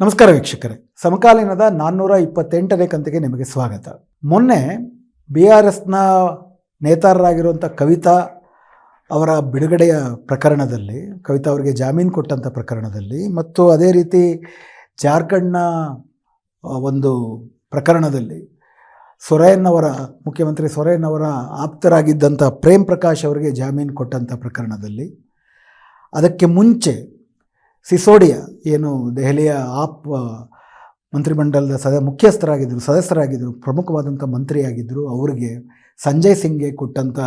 ನಮಸ್ಕಾರ ವೀಕ್ಷಕರೇ. ಸಮಕಾಲೀನದ ನಾನ್ನೂರ ಇಪ್ಪತ್ತೆಂಟನೇ ಕಂತಿಗೆ ನಿಮಗೆ ಸ್ವಾಗತ. ಮೊನ್ನೆ ಬಿ ಆರ್ ಎಸ್ನ ನೇತಾರರಾಗಿರುವಂಥ ಕವಿತಾ ಅವರ ಬಿಡುಗಡೆಯ ಪ್ರಕರಣದಲ್ಲಿ, ಕವಿತಾ ಅವರಿಗೆ ಜಾಮೀನು ಕೊಟ್ಟಂಥ ಪ್ರಕರಣದಲ್ಲಿ ಮತ್ತು ಅದೇ ರೀತಿ ಜಾರ್ಖಂಡ್ನ ಒಂದು ಪ್ರಕರಣದಲ್ಲಿ ಸೊರೇನ್ ಅವರ, ಮುಖ್ಯಮಂತ್ರಿ ಸೊರೇನ್ ಅವರ ಆಪ್ತರಾಗಿದ್ದಂಥ ಪ್ರೇಮ್ ಪ್ರಕಾಶ್ ಅವರಿಗೆ ಜಾಮೀನು ಕೊಟ್ಟಂಥ ಪ್ರಕರಣದಲ್ಲಿ, ಅದಕ್ಕೆ ಮುಂಚೆ ಸಿಸೋಡಿಯಾ ಏನು ದೆಹಲಿಯ ಆಪ್ ಮಂತ್ರಿಮಂಡಲದ ಸದ ಮುಖ್ಯಸ್ಥರಾಗಿದ್ದರು ಸದಸ್ಯರಾಗಿದ್ದರು ಪ್ರಮುಖವಾದಂಥ ಮಂತ್ರಿಯಾಗಿದ್ದರು ಅವರಿಗೆ ಸಂಜಯ್ ಸಿಂಗ್ಗೆ ಕೊಟ್ಟಂಥ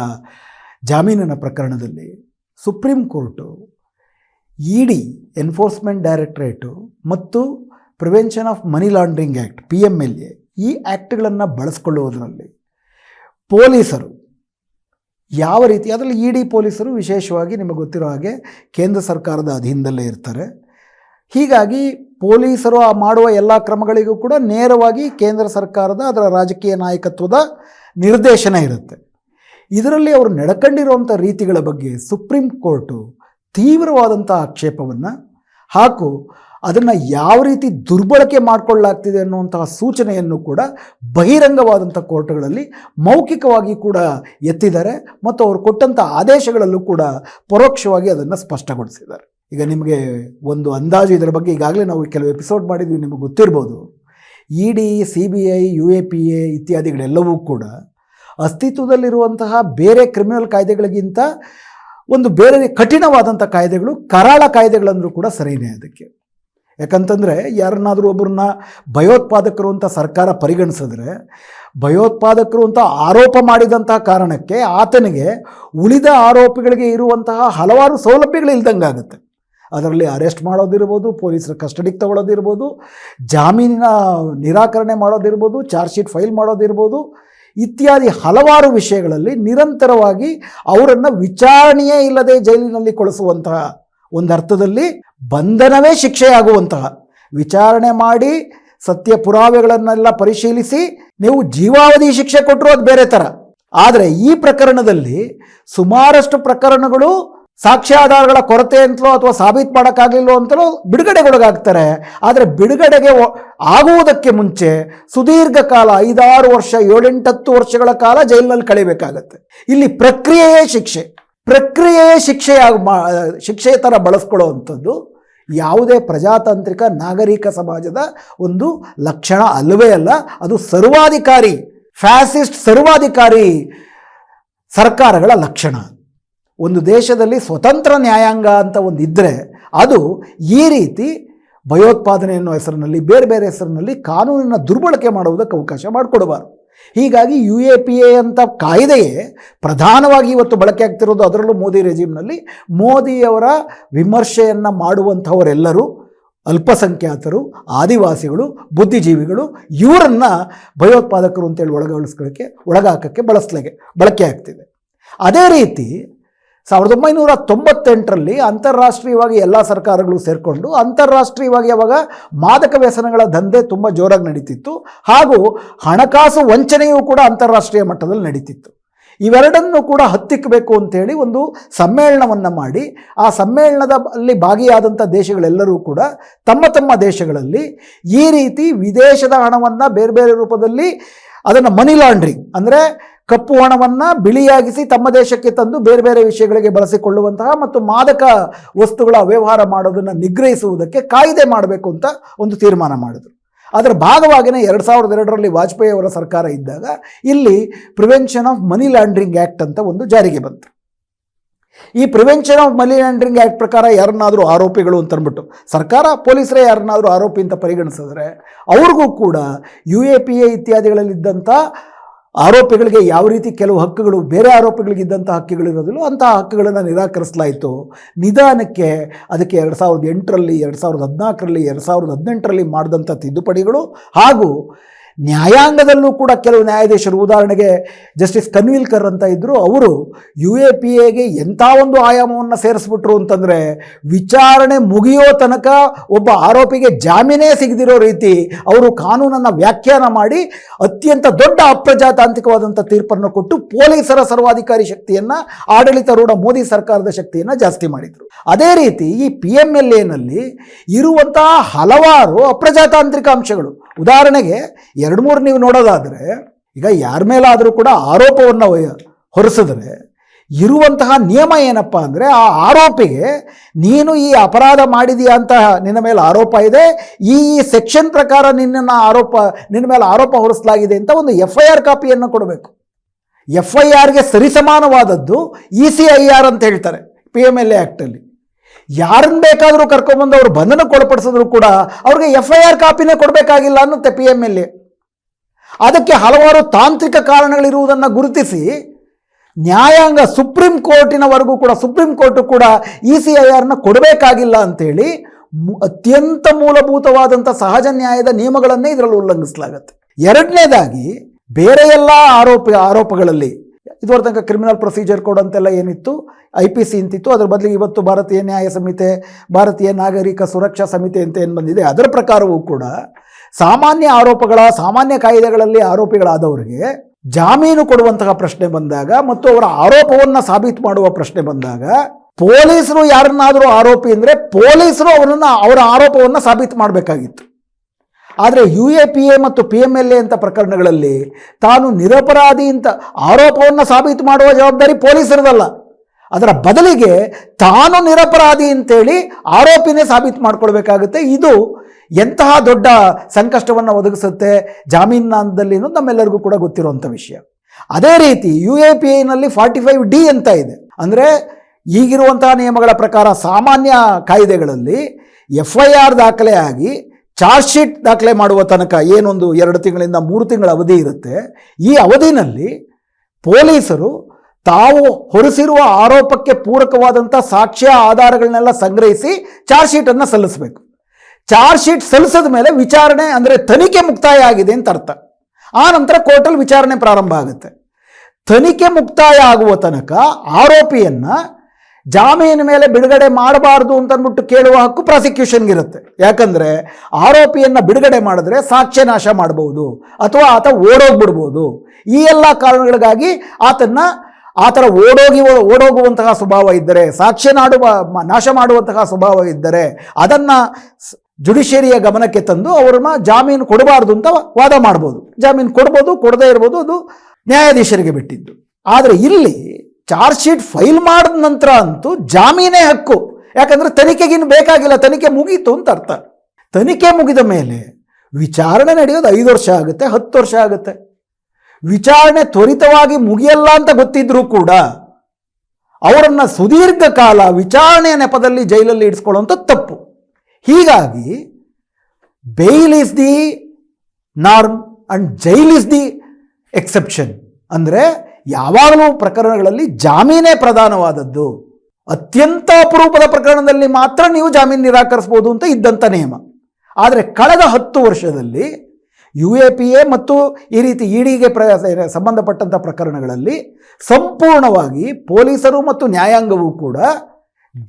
ಜಾಮೀನಿನ ಪ್ರಕರಣದಲ್ಲಿ supreme court E D enforcement directorate ಮತ್ತು prevention of money laundering act, P M L A ಈ ಆ್ಯಕ್ಟ್ಗಳನ್ನು ಬಳಸ್ಕೊಳ್ಳುವುದರಲ್ಲಿ ಪೊಲೀಸರು ಯಾವ ರೀತಿ, ಅದರಲ್ಲಿ ಇ ಡಿ ಪೊಲೀಸರು ವಿಶೇಷವಾಗಿ ನಿಮಗೆ ಗೊತ್ತಿರೋ ಹಾಗೆ ಕೇಂದ್ರ ಸರ್ಕಾರದ ಅಧೀನದಲ್ಲೇ ಇರ್ತಾರೆ. ಹೀಗಾಗಿ ಪೊಲೀಸರು ಆ ಮಾಡುವ ಎಲ್ಲ ಕ್ರಮಗಳಿಗೂ ಕೂಡ ನೇರವಾಗಿ ಕೇಂದ್ರ ಸರ್ಕಾರದ ಅದರ ರಾಜಕೀಯ ನಾಯಕತ್ವದ ನಿರ್ದೇಶನ ಇರುತ್ತೆ. ಇದರಲ್ಲಿ ಅವರು ನಡ್ಕೊಂಡಿರುವಂಥ ರೀತಿಗಳ ಬಗ್ಗೆ ಸುಪ್ರೀಂ ಕೋರ್ಟು ತೀವ್ರವಾದಂಥ ಆಕ್ಷೇಪವನ್ನು ಹಾಗೂ ಅದನ್ನು ಯಾವ ರೀತಿ ದುರ್ಬಳಕೆ ಮಾಡಿಕೊಳ್ಳಲಾಗ್ತಿದೆ ಅನ್ನುವಂತಹ ಸೂಚನೆಯನ್ನು ಕೂಡ ಬಹಿರಂಗವಾದಂಥ ಕೋರ್ಟ್ಗಳಲ್ಲಿ ಮೌಖಿಕವಾಗಿ ಕೂಡ ಎತ್ತಿದ್ದಾರೆ ಮತ್ತು ಅವರು ಕೊಟ್ಟಂಥ ಆದೇಶಗಳಲ್ಲೂ ಕೂಡ ಪರೋಕ್ಷವಾಗಿ ಅದನ್ನು ಸ್ಪಷ್ಟಗೊಳಿಸಿದ್ದಾರೆ. ಈಗ ನಿಮಗೆ ಒಂದು ಅಂದಾಜು ಇದರ ಬಗ್ಗೆ ಈಗಾಗಲೇ ನಾವು ಕೆಲವು ಎಪಿಸೋಡ್ ಮಾಡಿದ್ವಿ, ನಿಮಗೆ ಗೊತ್ತಿರ್ಬೋದು. E D C B I U A P A ಇತ್ಯಾದಿಗಳೆಲ್ಲವೂ ಕೂಡ ಅಸ್ತಿತ್ವದಲ್ಲಿರುವಂತಹ ಬೇರೆ ಕ್ರಿಮಿನಲ್ ಕಾಯ್ದೆಗಳಿಗಿಂತ ಒಂದು ಬೇರೆ ಕಠಿಣವಾದಂಥ ಕಾಯ್ದೆಗಳು, ಕರಾಳ ಕಾಯ್ದೆಗಳಂದರೂ ಕೂಡ ಸರಿಯೇ ಅದಕ್ಕೆ. ಯಾಕಂತಂದರೆ ಯಾರನ್ನಾದರೂ ಒಬ್ಬರನ್ನ ಭಯೋತ್ಪಾದಕರು ಅಂತ ಸರ್ಕಾರ ಪರಿಗಣಿಸಿದ್ರೆ, ಭಯೋತ್ಪಾದಕರು ಅಂತ ಆರೋಪ ಮಾಡಿದಂತಹ ಕಾರಣಕ್ಕೆ ಆತನಿಗೆ ಉಳಿದ ಆರೋಪಿಗಳಿಗೆ ಇರುವಂತಹ ಹಲವಾರು ಸೌಲಭ್ಯಗಳು ಇಲ್ದಂಗಾಗುತ್ತೆ ಅದರಲ್ಲಿ ಅರೆಸ್ಟ್ ಮಾಡೋದಿರ್ಬೋದು, ಪೊಲೀಸರ ಕಸ್ಟಡಿಗೆ ತಗೊಳ್ಳೋದಿರ್ಬೋದು, ಜಾಮೀನಿನ ನಿರಾಕರಣೆ ಮಾಡೋದಿರ್ಬೋದು, ಚಾರ್ಜ್ ಶೀಟ್ ಫೈಲ್ ಮಾಡೋದಿರ್ಬೋದು, ಇತ್ಯಾದಿ ಹಲವಾರು ವಿಷಯಗಳಲ್ಲಿ ನಿರಂತರವಾಗಿ ಅವರನ್ನು ವಿಚಾರಣೆಯೇ ಇಲ್ಲದೆ ಜೈಲಿನಲ್ಲಿ ಕೊಳಿಸುವಂತಹ ಒಂದು ಅರ್ಥದಲ್ಲಿ ಬಂಧನವೇ ಶಿಕ್ಷೆಯಾಗುವಂತಹ. ವಿಚಾರಣೆ ಮಾಡಿ ಸತ್ಯ ಪುರಾವೆಗಳನ್ನೆಲ್ಲ ಪರಿಶೀಲಿಸಿ ನೀವು ಜೀವಾವಧಿ ಶಿಕ್ಷೆ ಕೊಟ್ಟರು ಅದು ಬೇರೆ ಥರ. ಆದರೆ ಈ ಪ್ರಕರಣದಲ್ಲಿ ಸುಮಾರಷ್ಟು ಪ್ರಕರಣಗಳು ಸಾಕ್ಷ್ಯಾಧಾರಗಳ ಕೊರತೆ ಅಂತಲೋ ಅಥವಾ ಸಾಬೀತು ಮಾಡೋಕ್ಕಾಗಲಿಲ್ಲೋ ಅಂತಲೋ ಬಿಡುಗಡೆಗೊಳಗಾಗ್ತಾರೆ. ಆದರೆ ಬಿಡುಗಡೆಗೆ ಆಗುವುದಕ್ಕೆ ಮುಂಚೆ ಸುದೀರ್ಘ ಕಾಲ, ಐದಾರು ವರ್ಷ, ಏಳೆಂಟತ್ತು ವರ್ಷಗಳ ಕಾಲ ಜೈಲಿನಲ್ಲಿ ಕಳಿಬೇಕಾಗತ್ತೆ. ಇಲ್ಲಿ ಪ್ರಕ್ರಿಯೆಯೇ ಶಿಕ್ಷೆ. ಪ್ರಕ್ರಿಯೆಯೇ ಶಿಕ್ಷೆಯಾಗ ಮಾ, ಶಿಕ್ಷೆ ಥರ ಬಳಸ್ಕೊಳ್ಳುವಂಥದ್ದು ಯಾವುದೇ ಪ್ರಜಾತಾಂತ್ರಿಕ ನಾಗರಿಕ ಸಮಾಜದ ಒಂದು ಲಕ್ಷಣ ಅಲ್ಲವೇ ಅಲ್ಲ, ಅದು ಸರ್ವಾಧಿಕಾರಿ, ಫ್ಯಾಸಿಸ್ಟ್ ಸರ್ವಾಧಿಕಾರಿ ಸರ್ಕಾರಗಳ ಲಕ್ಷಣ. ಒಂದು ದೇಶದಲ್ಲಿ ಸ್ವತಂತ್ರ ನ್ಯಾಯಾಂಗ ಅಂತ ಒಂದು ಇದ್ದರೆ ಅದು ಈ ರೀತಿ ಭಯೋತ್ಪಾದನೆ ಅನ್ನೋ ಹೆಸರಿನಲ್ಲಿ ಬೇರೆ ಬೇರೆ ಹೆಸರಿನಲ್ಲಿ ಕಾನೂನಿನ ದುರ್ಬಳಕೆ ಮಾಡುವುದಕ್ಕೆ ಅವಕಾಶ ಮಾಡಿಕೊಡಬಾರ್ದು ಹೀಗಾಗಿ ಯು ಎ ಪಿ ಎ ಅಂತ ಕಾಯ್ದೆಯೇ ಪ್ರಧಾನವಾಗಿ ಇವತ್ತು ಬಳಕೆ ಆಗ್ತಿರೋದು ಅದರಲ್ಲೂ ಮೋದಿ ರೆಜಿಮ್ನಲ್ಲಿ. ಮೋದಿಯವರ ವಿಮರ್ಶೆಯನ್ನು ಮಾಡುವಂಥವರೆಲ್ಲರೂ ಅಲ್ಪಸಂಖ್ಯಾತರು, ಆದಿವಾಸಿಗಳು, ಬುದ್ಧಿಜೀವಿಗಳು, ಇವರನ್ನು ಭಯೋತ್ಪಾದಕರು ಅಂತೇಳಿ ಒಳಗೊಳಿಸ್ಕೊಳ್ಳೋಕ್ಕೆ, ಒಳಗಾಕೋಕ್ಕೆ ಬಳಸ್ಲಿಕ್ಕೆ ಬಳಕೆ ಆಗ್ತಿದೆ. ಅದೇ ರೀತಿ ಸಾವಿರದ ಒಂಬೈನೂರ ತೊಂಬತ್ತೆಂಟರಲ್ಲಿ ಅಂತಾರಾಷ್ಟ್ರೀಯವಾಗಿ ಎಲ್ಲ ಸರ್ಕಾರಗಳು ಸೇರಿಕೊಂಡು ಅಂತಾರಾಷ್ಟ್ರೀಯವಾಗಿ ಅವಾಗ ಮಾದಕ ವ್ಯಸನಗಳ ದಂಧೆ ತುಂಬ ಜೋರಾಗಿ ನಡೀತಿತ್ತು. ಹಾಗೂ ಹಣಕಾಸು ವಂಚನೆಯೂ ಕೂಡ ಅಂತಾರಾಷ್ಟ್ರೀಯ ಮಟ್ಟದಲ್ಲಿ ನಡೀತಿತ್ತು. ಇವೆರಡನ್ನು ಕೂಡ ಹತ್ತಿಕ್ಕಬೇಕು ಅಂತೇಳಿ ಒಂದು ಸಮ್ಮೇಳನವನ್ನು ಮಾಡಿ, ಆ ಸಮ್ಮೇಳನದ ಅಲ್ಲಿ ಭಾಗಿಯಾದಂಥ ದೇಶಗಳೆಲ್ಲರೂ ಕೂಡ ತಮ್ಮ ತಮ್ಮ ದೇಶಗಳಲ್ಲಿ ಈ ರೀತಿ ವಿದೇಶದ ಹಣವನ್ನು ಬೇರೆ ಬೇರೆ ರೂಪದಲ್ಲಿ ಅದನ್ನು ಮನಿ ಲಾಂಡ್ರಿಂಗ್ ಅಂದರೆ ಕಪ್ಪು ಹಣವನ್ನು ಬಿಳಿಯಾಗಿಸಿ ತಮ್ಮ ದೇಶಕ್ಕೆ ತಂದು ಬೇರೆ ಬೇರೆ ವಿಷಯಗಳಿಗೆ ಬಳಸಿಕೊಳ್ಳುವಂತಹ ಮತ್ತು ಮಾದಕ ವಸ್ತುಗಳ ವ್ಯವಹಾರ ಮಾಡೋದನ್ನು ನಿಗ್ರಹಿಸುವುದಕ್ಕೆ ಕಾಯ್ದೆ ಮಾಡಬೇಕು ಅಂತ ಒಂದು ತೀರ್ಮಾನ ಮಾಡಿದರು. ಅದರ ಭಾಗವಾಗಿಯೇ ಎರಡು ಸಾವಿರದ ಎರಡರಲ್ಲಿ ವಾಜಪೇಯಿ ಅವರ ಸರ್ಕಾರ ಇದ್ದಾಗ ಇಲ್ಲಿ prevention of money laundering act ಅಂತ ಒಂದು ಜಾರಿಗೆ ಬಂತು. ಈ prevention of money laundering act ಪ್ರಕಾರ ಯಾರನ್ನಾದರೂ ಆರೋಪಿಗಳು ಅಂತ ಅಂದ್ಬಿಟ್ಟು, ಸರ್ಕಾರ ಪೊಲೀಸರೇ ಯಾರನ್ನಾದರೂ ಆರೋಪಿ ಅಂತ ಪರಿಗಣಿಸಿದ್ರೆ, ಅವ್ರಿಗೂ ಕೂಡ ಯು ಎ ಪಿ ಎ ಇತ್ಯಾದಿಗಳಲ್ಲಿದ್ದಂಥ ಆರೋಪಿಗಳಿಗೆ ಯಾವ ರೀತಿ ಕೆಲವು ಹಕ್ಕುಗಳು, ಬೇರೆ ಆರೋಪಿಗಳಿಗಿದ್ದಂಥ ಹಕ್ಕುಗಳಿರೋದಿಲ್ಲೋ ಅಂತಹ ಹಕ್ಕುಗಳನ್ನು ನಿರಾಕರಿಸಲಾಯಿತು. ನಿಧಾನಕ್ಕೆ ಅದಕ್ಕೆ ಎರಡು ಸಾವಿರದ ಎಂಟರಲ್ಲಿ, ಎರಡು ಸಾವಿರದ ಹದಿನಾಲ್ಕರಲ್ಲಿ, ಎರಡು ಸಾವಿರದ ಹದಿನೆಂಟರಲ್ಲಿ ಮಾಡಿದಂಥ ತಿದ್ದುಪಡಿಗಳು ಹಾಗೂ ನ್ಯಾಯಾಂಗದಲ್ಲೂ ಕೂಡ ಕೆಲವು ನ್ಯಾಯಾಧೀಶರು, ಉದಾಹರಣೆಗೆ ಜಸ್ಟಿಸ್ ಕನ್ವಿಲ್ಕರ್ ಅಂತ ಇದ್ದರು ಅವರು ಯು ಎ ಪಿ ಎಗೆ ಎಂಥ ಒಂದು ಆಯಾಮವನ್ನು ಸೇರಿಸ್ಬಿಟ್ರು ಅಂತಂದರೆ ವಿಚಾರಣೆ ಮುಗಿಯೋ ತನಕ ಒಬ್ಬ ಆರೋಪಿಗೆ ಜಾಮೀನೇ ಸಿಗದಿರೋ ರೀತಿ ಅವರು ಕಾನೂನನ್ನು ವ್ಯಾಖ್ಯಾನ ಮಾಡಿ ಅತ್ಯಂತ ದೊಡ್ಡ ಅಪ್ರಜಾತಾಂತ್ರಿಕವಾದಂಥ ತೀರ್ಪನ್ನು ಕೊಟ್ಟು ಪೊಲೀಸರ ಸರ್ವಾಧಿಕಾರಿ ಶಕ್ತಿಯನ್ನ, ಆಡಳಿತಾರೂಢ ಮೋದಿ ಸರ್ಕಾರದ ಶಕ್ತಿಯನ್ನು ಜಾಸ್ತಿ ಮಾಡಿದರು. ಅದೇ ರೀತಿ ಈ ಪಿ ಎಂ ಎಲ್ ಎನಲ್ಲಿ ಇರುವಂತಹ ಹಲವಾರು ಅಪ್ರಜಾತಾಂತ್ರಿಕ ಅಂಶಗಳು ಉದಾಹರಣೆಗೆ ಎರಡು ಮೂರು ನೀವು ನೋಡೋದಾದರೆ, ಈಗ ಯಾರ ಮೇಲಾದರೂ ಕೂಡ ಆರೋಪವನ್ನು ಹೊರಿಸಿದ್ರೆ, ಇರುವಂತಹ ನಿಯಮ ಏನಪ್ಪ ಅಂದರೆ ಆ ಆರೋಪಿಗೆ, ನೀನು ಈ ಅಪರಾಧ ಮಾಡಿದೀಯ ಅಂತ ನಿನ್ನ ಮೇಲೆ ಆರೋಪ ಇದೆ, ಈ ಸೆಕ್ಷನ್ ಪ್ರಕಾರ ನಿನ್ನನ್ನು ಆರೋಪ, ನಿನ್ನ ಮೇಲೆ ಆರೋಪ ಹೊರಿಸಲಾಗಿದೆ ಅಂತ ಒಂದು ಎಫ್ ಐ ಆರ್ ಕಾಪಿಯನ್ನು ಕೊಡಬೇಕು. ಎಫ್ ಐ ಆರ್ಗೆ ಸರಿಸಮಾನವಾದದ್ದು ಇ ಸಿ ಐ ಆರ್ ಅಂತ ಹೇಳ್ತಾರೆ, ಪಿ ಎಂ ಎಲ್ ಎ ಆ್ಯಕ್ಟಲ್ಲಿ ಯಾರನ್ನ ಬೇಕಾದರೂ ಕರ್ಕೊಂಬಂದು ಬಂಧನಕ್ಕೆ ಬಂಧನಕ್ಕೊಳಪಡಿಸಿದ್ರು ಕೂಡ ಅವ್ರಿಗೆ ಎಫ್ ಐ ಆರ್ ಕಾಪಿನೇ ಕೊಡಬೇಕಾಗಿಲ್ಲ ಅನ್ನುತ್ತೆ ಪಿ ಎಂ ಎಲ್ ಅದಕ್ಕೆ ಹಲವಾರು ತಾಂತ್ರಿಕ ಕಾರಣಗಳಿರುವುದನ್ನು ಗುರುತಿಸಿ ನ್ಯಾಯಾಂಗ ಸುಪ್ರೀಂ ಕೋರ್ಟಿನವರೆಗೂ ಕೂಡ, ಸುಪ್ರೀಂ ಕೋರ್ಟು ಕೂಡ ಇ ಸಿ ಐ ಆರ್ನ ಕೊಡಬೇಕಾಗಿಲ್ಲ ಅಂತೇಳಿ ಅತ್ಯಂತ ಮೂಲಭೂತವಾದಂಥ ಸಹಜ ನ್ಯಾಯದ ನಿಯಮಗಳನ್ನೇ ಇದರಲ್ಲಿ ಉಲ್ಲಂಘಿಸಲಾಗುತ್ತೆ. ಎರಡನೇದಾಗಿ, ಬೇರೆ ಎಲ್ಲ ಆರೋಪ ಆರೋಪಗಳಲ್ಲಿ ಇದುವರೆಗೆ ತನಕ ಕ್ರಿಮಿನಲ್ ಪ್ರೊಸೀಜರ್ ಕೋಡ್ ಅಂತೆಲ್ಲ ಏನಿತ್ತು? ಐ ಪಿ ಸಿ ಅಂತಿತ್ತು. ಅದರ ಬದಲಿಗೆ ಇವತ್ತು ಭಾರತೀಯ ನ್ಯಾಯ ಸಂಹಿತೆ, ಭಾರತೀಯ ನಾಗರಿಕ ಸುರಕ್ಷಾ ಸಮಿತಿ ಅಂತ ಏನು ಬಂದಿದೆ, ಅದರ ಪ್ರಕಾರವೂ ಕೂಡ ಸಾಮಾನ್ಯ ಆರೋಪಗಳ, ಸಾಮಾನ್ಯ ಕಾಯ್ದೆಗಳಲ್ಲಿ ಆರೋಪಿಗಳಾದವರಿಗೆ ಜಾಮೀನು ಕೊಡುವಂತಹ ಪ್ರಶ್ನೆ ಬಂದಾಗ ಮತ್ತು ಅವರ ಆರೋಪವನ್ನು ಸಾಬೀತು ಮಾಡುವ ಪ್ರಶ್ನೆ ಬಂದಾಗ ಪೊಲೀಸರು ಯಾರನ್ನಾದರೂ ಆರೋಪಿ ಅಂದರೆ ಪೊಲೀಸರು ಅವರನ್ನು, ಅವರ ಆರೋಪವನ್ನು ಸಾಬೀತು ಮಾಡಬೇಕಾಗಿತ್ತು. ಆದರೆ ಯು ಎ ಪಿ ಎ ಮತ್ತು ಪಿ ಎಂ ಎಲ್ ಎ ಅಂತ ಪ್ರಕರಣಗಳಲ್ಲಿ ತಾನು ನಿರಪರಾಧಿ ಅಂತ ಆರೋಪವನ್ನು ಸಾಬೀತು ಮಾಡುವ ಜವಾಬ್ದಾರಿ ಪೊಲೀಸರದಲ್ಲ. ಅದರ ಬದಲಿಗೆ ತಾನು ನಿರಪರಾಧಿ ಅಂತೇಳಿ ಆರೋಪಿನೇ ಸಾಬೀತು ಮಾಡಿಕೊಳ್ಬೇಕಾಗುತ್ತೆ. ಇದು ಎಂತಹ ದೊಡ್ಡ ಸಂಕಷ್ಟವನ್ನು ಒದಗಿಸುತ್ತೆ ಜಾಮೀನಿನಲ್ಲಿ ಅನ್ನೋದು ನಮ್ಮೆಲ್ಲರಿಗೂ ಕೂಡ ಗೊತ್ತಿರುವಂಥ ವಿಷಯ. ಅದೇ ರೀತಿ ಯು ಎ ಪಿ ಐನಲ್ಲಿ ಫಾರ್ಟಿ ಫೈವ್ ಡಿ ಅಂತ ಇದೆ. ಅಂದರೆ ಈಗಿರುವಂತಹ ನಿಯಮಗಳ ಪ್ರಕಾರ ಸಾಮಾನ್ಯ ಕಾಯ್ದೆಗಳಲ್ಲಿ ಎಫ್ ಐ ಆರ್ ದಾಖಲೆ ಆಗಿ ಚಾರ್ಜ್ ಶೀಟ್ ದಾಖಲೆ ಮಾಡುವ ತನಕ ಏನೊಂದು ಎರಡು ತಿಂಗಳಿಂದ ಮೂರು ತಿಂಗಳ ಅವಧಿ ಇರುತ್ತೆ. ಈ ಅವಧಿನಲ್ಲಿ ಪೊಲೀಸರು ತಾವು ಹೊರಿಸಿರುವ ಆರೋಪಕ್ಕೆ ಪೂರಕವಾದಂಥ ಸಾಕ್ಷ್ಯ ಆಧಾರಗಳನ್ನೆಲ್ಲ ಸಂಗ್ರಹಿಸಿ ಚಾರ್ಜ್ ಶೀಟನ್ನು ಸಲ್ಲಿಸಬೇಕು. ಚಾರ್ಜ್ ಶೀಟ್ ಸಲ್ಲಿಸಿದ ಮೇಲೆ ವಿಚಾರಣೆ ಅಂದರೆ ತನಿಖೆ ಮುಕ್ತಾಯ ಆಗಿದೆ ಅಂತ ಅರ್ಥ. ಆ ನಂತರ ಕೋರ್ಟಲ್ಲಿ ವಿಚಾರಣೆ ಪ್ರಾರಂಭ ಆಗುತ್ತೆ. ತನಿಖೆ ಮುಕ್ತಾಯ ಆಗುವ ತನಕ ಆರೋಪಿಯನ್ನ ಜಾಮೀನು ಮೇಲೆ ಬಿಡುಗಡೆ ಮಾಡಬಾರ್ದು ಅಂತ ಅಂದ್ಬಿಟ್ಟು ಕೇಳುವ ಹಕ್ಕು ಪ್ರಾಸಿಕ್ಯೂಷನ್ಗೆ ಇರುತ್ತೆ ಯಾಕಂದ್ರೆ ಆರೋಪಿಯನ್ನ ಬಿಡುಗಡೆ ಮಾಡಿದ್ರೆ ಸಾಕ್ಷ್ಯ ನಾಶ ಮಾಡಬಹುದು ಅಥವಾ ಆತ ಓಡೋಗ್ಬಿಡ್ಬೋದು. ಈ ಎಲ್ಲ ಕಾರಣಗಳಿಗಾಗಿ ಆತನ್ನ ಆ ಥರ ಓಡೋಗಿ ಓಡೋಗುವಂತಹ ಸ್ವಭಾವ ಇದ್ದರೆ, ಸಾಕ್ಷ್ಯ ನಾಡುವ ನಾಶ ಮಾಡುವಂತಹ ಸ್ವಭಾವ ಇದ್ದರೆ ಅದನ್ನು ಜುಡಿಷಿಯರಿಯ ಗಮನಕ್ಕೆ ತಂದು ಅವ್ರನ್ನ ಜಾಮೀನು ಕೊಡಬಾರ್ದು ಅಂತ ವಾದ ಮಾಡ್ಬೋದು. ಜಾಮೀನು ಕೊಡ್ಬೋದು, ಕೊಡದೇ ಇರ್ಬೋದು, ಅದು ನ್ಯಾಯಾಧೀಶರಿಗೆ ಬಿಟ್ಟಿದ್ದು. ಆದರೆ ಇಲ್ಲಿ ಚಾರ್ಜ್ ಶೀಟ್ ಫೈಲ್ ಮಾಡಿದ ನಂತರ ಅಂತೂ ಜಾಮೀನೇ ಹಕ್ಕು. ಯಾಕಂದರೆ ತನಿಖೆಗಿನ್ನು ಬೇಕಾಗಿಲ್ಲ, ತನಿಖೆ ಮುಗೀತು ಅಂತ ಅರ್ಥ. ತನಿಖೆ ಮುಗಿದ ಮೇಲೆ ವಿಚಾರಣೆ ನಡೆಯೋದು ಐದು ವರ್ಷ ಆಗುತ್ತೆ, ಹತ್ತು ವರ್ಷ ಆಗುತ್ತೆ. ವಿಚಾರಣೆ ತ್ವರಿತವಾಗಿ ಮುಗಿಯಲ್ಲ ಅಂತ ಗೊತ್ತಿದ್ರೂ ಕೂಡ ಅವರನ್ನು ಸುದೀರ್ಘ ಕಾಲ ವಿಚಾರಣೆಯ ನೆಪದಲ್ಲಿ ಜೈಲಲ್ಲಿ ಇಡಿಸ್ಕೊಳ್ಳುವಂಥ ತಪ್ಪು. ಹೀಗಾಗಿ bail is the norm and jail is the exception ಅಂದರೆ ಯಾವಾಗಲೂ ಪ್ರಕರಣಗಳಲ್ಲಿ ಜಾಮೀನೇ ಪ್ರಧಾನವಾದದ್ದು. ಅತ್ಯಂತ ಅಪರೂಪದ ಪ್ರಕರಣದಲ್ಲಿ ಮಾತ್ರ ನೀವು ಜಾಮೀನು ನಿರಾಕರಿಸ್ಬೋದು ಅಂತ ಇದ್ದಂಥ ನಿಯಮ. ಆದರೆ ಕಳೆದ ಹತ್ತು ವರ್ಷದಲ್ಲಿ ಯು ಎ ಪಿ ಎ ಮತ್ತು ಈ ರೀತಿ ಇಡಿಗೆ ಪ್ರ ಸಂಬಂಧಪಟ್ಟಂಥ ಪ್ರಕರಣಗಳಲ್ಲಿ ಸಂಪೂರ್ಣವಾಗಿ ಪೊಲೀಸರು ಮತ್ತು ನ್ಯಾಯಾಂಗವೂ ಕೂಡ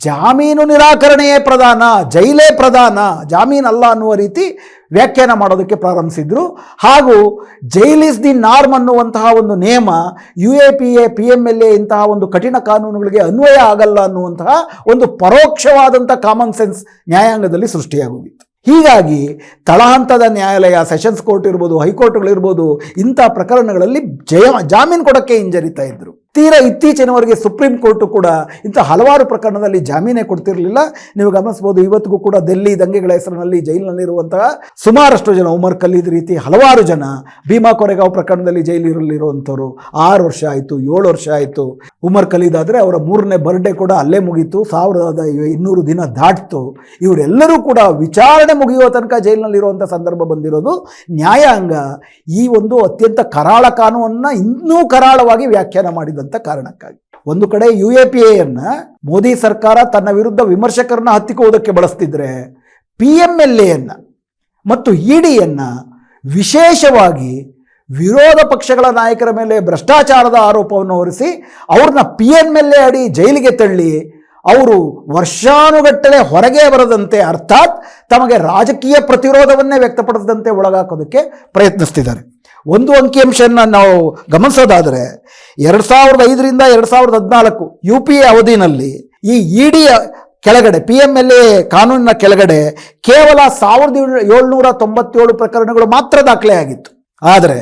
ಜಾಮೀನು ನಿರಾಕರಣೆಯೇ ಪ್ರಧಾನ, ಜೈಲೇ ಪ್ರಧಾನ, ಜಾಮೀನಲ್ಲ ಅನ್ನುವ ರೀತಿ ವ್ಯಾಖ್ಯಾನ ಮಾಡೋದಕ್ಕೆ ಪ್ರಾರಂಭಿಸಿದ್ರು. ಹಾಗೂ ಜೈಲ್ ಇಸ್ ದಿ ನಾರ್ಮ್ ಅನ್ನುವಂತಹ ಒಂದು ನಿಯಮ U A P A P M L A ಇಂತಹ ಒಂದು ಕಠಿಣ ಕಾನೂನುಗಳಿಗೆ ಅನ್ವಯ ಆಗಲ್ಲ ಅನ್ನುವಂತಹ ಒಂದು ಪರೋಕ್ಷವಾದಂಥ ಕಾಮನ್ ಸೆನ್ಸ್ ನ್ಯಾಯಾಂಗದಲ್ಲಿ ಸೃಷ್ಟಿಯಾಗೋಗಿತ್ತು. ಹೀಗಾಗಿ ತಳಹಂತದ ನ್ಯಾಯಾಲಯ, ಸೆಷನ್ಸ್ ಕೋರ್ಟ್ ಇರ್ಬೋದು, ಹೈಕೋರ್ಟ್ಗಳಿರ್ಬೋದು ಇಂಥ ಪ್ರಕರಣಗಳಲ್ಲಿ ಜಯ, ಜಾಮೀನು ಕೊಡೋಕ್ಕೆ ಹಿಂಜರಿತಾ ಇದ್ರು. ತೀರಾ ಇತ್ತೀಚಿನವರೆಗೆ ಸುಪ್ರೀಂ ಕೋರ್ಟು ಕೂಡ ಇಂಥ ಹಲವಾರು ಪ್ರಕರಣದಲ್ಲಿ ಜಾಮೀನೇ ಕೊಡ್ತಿರಲಿಲ್ಲ. ನೀವು ಗಮನಿಸ್ಬೋದು ಇವತ್ತಿಗೂ ಕೂಡ ದೆಲ್ಲಿ ದಂಗೆಗಳ ಹೆಸರಿನಲ್ಲಿ ಜೈಲಿನಲ್ಲಿರುವಂತಹ ಸುಮಾರಷ್ಟು ಜನ, ಉಮರ್ ಖಲೀದ್ ರೀತಿ ಹಲವಾರು ಜನ ಭೀಮಾ ಕೊರೆಗಾವ್ ಪ್ರಕರಣದಲ್ಲಿ ಜೈಲಿರಲಿರುವಂಥವ್ರು ಆರು ವರ್ಷ ಆಯಿತು, ಏಳು ವರ್ಷ ಆಯಿತು. ಉಮರ್ ಖಲೀದ್ ಆದರೆ ಅವರ ಮೂರನೇ ಬರ್ಡೇ ಕೂಡ ಅಲ್ಲೇ ಮುಗೀತು. ಸಾವಿರದ ಇನ್ನೂರು ದಿನ ದಾಟ್ತು. ಇವರೆಲ್ಲರೂ ಕೂಡ ವಿಚಾರಣೆ ಮುಗಿಯುವ ತನಕ ಜೈಲಿನಲ್ಲಿರುವಂಥ ಸಂದರ್ಭ ಬಂದಿರೋದು. ನ್ಯಾಯಾಂಗ ಈ ಒಂದು ಅತ್ಯಂತ ಕರಾಳ ಕಾನೂನನ್ನ ಇನ್ನೂ ಕರಾಳವಾಗಿ ವ್ಯಾಖ್ಯಾನ ಮಾಡಿದಂಥ ಕಾರಣಕ್ಕಾಗಿ. ಒಂದು ಕಡೆ ಯು ಎ ಪಿ ಎಯನ್ನು ಮೋದಿ ಸರ್ಕಾರ ತನ್ನ ವಿರುದ್ಧ ವಿಮರ್ಶಕರನ್ನ ಹತ್ತಿಕೋದಕ್ಕೆ ಬಳಸ್ತಿದ್ರೆ ಪಿ ಎಂ ಎಲ್ ಎಯನ್ನು ಮತ್ತು ಇಡಿಯನ್ನು ವಿಶೇಷವಾಗಿ ವಿರೋಧ ಪಕ್ಷಗಳ ನಾಯಕರ ಮೇಲೆ ಭ್ರಷ್ಟಾಚಾರದ ಆರೋಪವನ್ನು ಹೊರಿಸಿ ಅವ್ರನ್ನ ಪಿ ಎಂ ಎಲ್ ಎ ಅಡಿ ಜೈಲಿಗೆ ತಳ್ಳಿ ಅವರು ವರ್ಷಾನುಗಟ್ಟಲೆ ಹೊರಗೆ ಬರದಂತೆ ಅರ್ಥಾತ್ ತಮಗೆ ರಾಜಕೀಯ ಪ್ರತಿರೋಧವನ್ನೇ ವ್ಯಕ್ತಪಡಿಸದಂತೆ ಒಳಗಾಕೋದಕ್ಕೆ ಪ್ರಯತ್ನಿಸ್ತಿದ್ದಾರೆ. ಒಂದು ಅಂಕಿಅಂಶನ ನಾವು ಗಮನಿಸೋದಾದರೆ ಎರಡು ಸಾವಿರದ ಐದರಿಂದ ಎರಡು ಸಾವಿರದ ಹದಿನಾಲ್ಕು ಯು ಪಿ ಎ ಅವಧಿನಲ್ಲಿ ಈ ಇ ಕೆಳಗಡೆ ಪಿ ಎಂ ಎಲ್ ಎ ಕಾನೂನಿನ ಕೆಳಗಡೆ ಕೇವಲ ಸಾವಿರದ ಏಳ್ನೂರ ತೊಂಬತ್ತೇಳು ಪ್ರಕರಣಗಳು ಮಾತ್ರ ದಾಖಲೆ ಆಗಿತ್ತು. ಆದರೆ